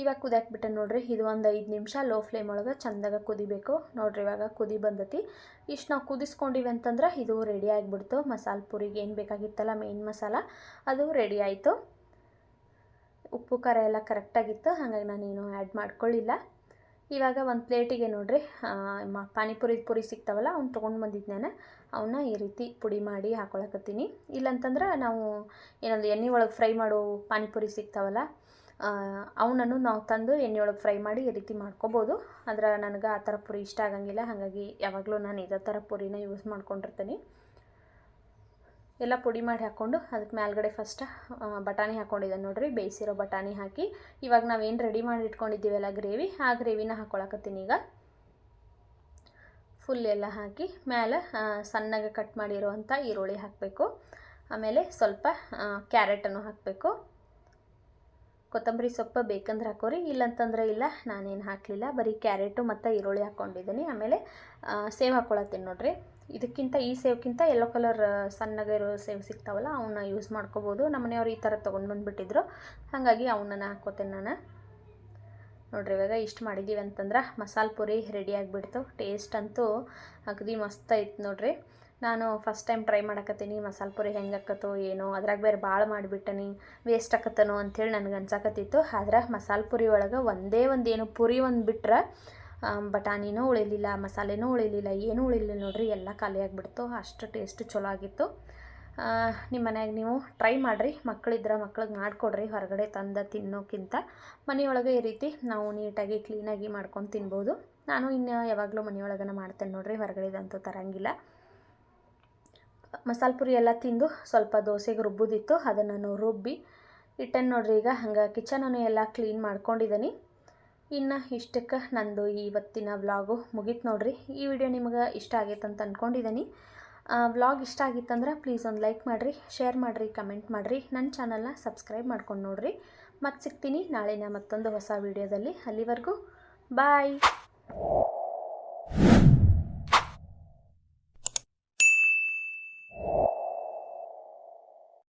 ಇವಾಗ ಕುದಿಯಾಕೆ ಬಿಟ್ಟೆ ನೋಡ್ರಿ, ಇದು ಒಂದು ಐದು ನಿಮಿಷ ಲೋ ಫ್ಲೇಮ್ ಒಳಗೆ ಚಂದಾಗ ಕುದಿಬೇಕು. ನೋಡ್ರಿ ಇವಾಗ ಕುದಿ ಬಂದತಿ. ಇಷ್ಟು ನಾವು ಕುದಿಸ್ಕೊಂಡಿವಿ ಅಂತಂದ್ರೆ ಇದು ರೆಡಿ ಆಗಿಬಿಡ್ತು. ಮಸಾಲೆ ಪುರಿಗೆ ಏನು ಬೇಕಾಗಿತ್ತಲ್ಲ ಮೇನ್ ಮಸಾಲ, ಅದು ರೆಡಿ ಆಯಿತು. ಉಪ್ಪು, ಖಾರ ಎಲ್ಲ ಕರೆಕ್ಟಾಗಿತ್ತು ಹಾಗಾಗಿ ನಾನೇನು ಆ್ಯಡ್ ಮಾಡ್ಕೊಳ್ಳಿಲ್ಲ ಇವಾಗ ಒಂದು ಪ್ಲೇಟಿಗೆ ನೋಡ್ರಿ ಮ ಪಾನಿಪುರಿ ಪುರಿ ಸಿಗ್ತಾವಲ್ಲ, ಅವ್ನು ತೊಗೊಂಡು ಬಂದಿದ್ದು ನಾನು. ಅವನ್ನ ಈ ರೀತಿ ಪುಡಿ ಮಾಡಿ ಹಾಕೊಳಕತ್ತೀನಿ. ಇಲ್ಲಂತಂದ್ರೆ ನಾವು ಏನೊಂದು ಎಣ್ಣೆ ಒಳಗೆ ಫ್ರೈ ಮಾಡೋ ಪಾನಿಪುರಿ ಸಿಗ್ತಾವಲ್ಲ ಅವನನ್ನು ನಾವು ತಂದು ಎಣ್ಣೆಯೊಳಗೆ ಫ್ರೈ ಮಾಡಿ ಈ ರೀತಿ ಮಾಡ್ಕೋಬೋದು. ಆದ್ರೆ ನನಗೆ ಆ ಥರ ಪುರಿ ಇಷ್ಟ ಆಗಂಗಿಲ್ಲ. ಹಾಗಾಗಿ ಯಾವಾಗಲೂ ನಾನು ಇದೇ ಥರ ಪುರಿನ ಯೂಸ್ ಮಾಡ್ಕೊಂಡಿರ್ತೀನಿ. ಎಲ್ಲ ಪುಡಿ ಮಾಡಿ ಹಾಕ್ಕೊಂಡು ಅದಕ್ಕೆ ಮೇಲ್ಗಡೆ ಫಸ್ಟ್ ಬಟಾಣಿ ಹಾಕ್ಕೊಂಡಿದ್ದೆ ನೋಡಿರಿ. ಬೇಯಿಸಿರೋ ಬಟಾಣಿ ಹಾಕಿ ಇವಾಗ ನಾವೇನು ರೆಡಿ ಮಾಡಿ ಇಟ್ಕೊಂಡಿದ್ದೀವಲ್ಲ ಗ್ರೇವಿ ಆ ಗ್ರೇವಿನ ಹಾಕ್ಕೊಳಕತ್ತೀನಿ ಈಗ. ಫುಲ್ ಎಲ್ಲ ಹಾಕಿ ಮೇಲೆ ಸಣ್ಣಗೆ ಕಟ್ ಮಾಡಿರುವಂಥ ಈರುಳ್ಳಿ ಹಾಕಬೇಕು. ಆಮೇಲೆ ಸ್ವಲ್ಪ ಕ್ಯಾರೆಟನ್ನು ಹಾಕಬೇಕು. ಕೊತ್ತಂಬರಿ ಸೊಪ್ಪು ಬೇಕಂದ್ರೆ ಹಾಕೋರಿ, ಇಲ್ಲಂತಂದ್ರೆ ಇಲ್ಲ, ನಾನೇನು ಹಾಕಲಿಲ್ಲ. ಬರೀ ಕ್ಯಾರೆಟು ಮತ್ತು ಈರುಳ್ಳಿ ಹಾಕ್ಕೊಂಡಿದ್ದೀನಿ. ಆಮೇಲೆ ಸೇವ್ ಹಾಕ್ಕೊಳತ್ತೀನಿ ನೋಡಿರಿ. ಇದಕ್ಕಿಂತ ಈ ಸೇವ್ಕ್ಕಿಂತ ಎಲ್ಲೋ ಕಲರ್ ಸಣ್ಣಗೆ ಇರೋ ಸೇವ್ ಸಿಗ್ತಾವಲ್ಲ ಅವನ್ನ ಯೂಸ್ ಮಾಡ್ಕೋಬೋದು. ನಮ್ಮ ಮನೆಯವ್ರು ಈ ಥರ ತೊಗೊಂಡು ಬಂದುಬಿಟ್ಟಿದ್ರು. ಹಾಗಾಗಿ ಅವನ್ನ ಹಾಕ್ಕೋತೇನೆ ನಾನು. ನೋಡ್ರಿ, ಇವಾಗ ಇಷ್ಟು ಮಾಡಿದ್ದೀವಿ ಅಂತಂದ್ರೆ ಮಸಾಲೆ ಪುರಿ ರೆಡಿ ಆಗಿಬಿಡ್ತು. ಟೇಸ್ಟ್ ಅಂತೂ ಅಗದಿ ಮಸ್ತ್ ಐತೆ ನೋಡ್ರಿ. ನಾನು ಫಸ್ಟ್ ಟೈಮ್ ಟ್ರೈ ಮಾಡಕತ್ತೀನಿ, ಮಸಾಲೆ ಪುರಿ ಹೆಂಗೆ ಆಕತ್ತೋ ಏನೋ, ಅದ್ರಾಗ ಬೇರೆ ಭಾಳ ಮಾಡಿಬಿಟ್ಟನಿ ವೇಸ್ಟ್ ಆಕತ್ತನೋ ಅಂಥೇಳಿ ನನಗೆ ಅನ್ಸಾಕತ್ತಿತ್ತು. ಆದ್ರೆ ಮಸಾಲೆ ಪುರಿ ಒಳಗೆ ಒಂದೇ ಒಂದು ಏನು ಪುರಿ ಒಂದು ಬಿಟ್ರೆ ಬಟಾಣಿನೂ ಉಳಿಲಿಲ್ಲ, ಮಸಾಲೆನೂ ಉಳಿಲಿಲ್ಲ, ಏನೂ ಉಳಿಲಿಲ್ಲ ನೋಡ್ರಿ, ಎಲ್ಲ ಖಾಲಿ ಆಗಿಬಿಡ್ತು. ಅಷ್ಟು ಟೇಸ್ಟ್ ಚಲೋ ಆಗಿತ್ತು. ನಿಮ್ಮ ಮನೆಯಾಗ ನೀವು ಟ್ರೈ ಮಾಡಿರಿ ಮಕ್ಕಳಿದ್ರೆ ಮಕ್ಳಿಗೆ ಮಾಡಿಕೊಡ್ರಿ, ಹೊರಗಡೆ ತಂದು ತಿನ್ನೋಕ್ಕಿಂತ. ಮನೆಯೊಳಗೆ ಈ ರೀತಿ ನಾವು ನೀಟಾಗಿ ಕ್ಲೀನಾಗಿ ಮಾಡ್ಕೊಂಡು ತಿನ್ಬೋದು. ನಾನು ಇನ್ನು ಯಾವಾಗಲೂ ಮನೆಯೊಳಗನ ಮಾಡ್ತೇನೆ ಹೊರಗಡೆ ಹೊರಗಡೆದಂತೂ ತರಂಗಿಲ್ಲ. ಮಸಾಲೆ ಪುರಿ ಎಲ್ಲ ತಿಂದು ಸ್ವಲ್ಪ ದೋಸೆಗೆ ರುಬ್ಬೋದಿತ್ತು, ಅದನ್ನು ನಾನು ರುಬ್ಬಿ ಇಟ್ಟೇನೆ ನೋಡ್ರಿ ಈಗ ಹಂಗೆ ಕಿಚನನ್ನು ಎಲ್ಲ ಕ್ಲೀನ್ ಮಾಡ್ಕೊಂಡಿದ್ದೀನಿ ಇನ್ನು ಇಷ್ಟಕ್ಕೆ ನಂದು ಇವತ್ತಿನ ವ್ಲಾಗು ಮುಗೀತು ನೋಡ್ರಿ. ಈ ವಿಡಿಯೋ ನಿಮಗೆ ಇಷ್ಟ ಆಗೈತೆ ಅಂತ ಅಂದ್ಕೊಂಡಿದ್ದೀನಿ ವ್ಲಾಗ್ ಇಷ್ಟ ಆಗಿತ್ತಂದ್ರೆ ಪ್ಲೀಸ್ ಒಂದು ಲೈಕ್ ಮಾಡಿರಿ ಶೇರ್ ಮಾಡಿರಿ ಕಮೆಂಟ್ ಮಾಡಿರಿ ನನ್ನ ಚಾನಲ್ನ ಸಬ್ಸ್ಕ್ರೈಬ್ ಮಾಡ್ಕೊಂಡು ನೋಡಿರಿ. ಮತ್ತೆ ಸಿಗ್ತೀನಿ ನಾಳಿನ ಮತ್ತೊಂದು ಹೊಸ ವಿಡಿಯೋದಲ್ಲಿ ಅಲ್ಲಿವರೆಗೂ ಬಾಯ್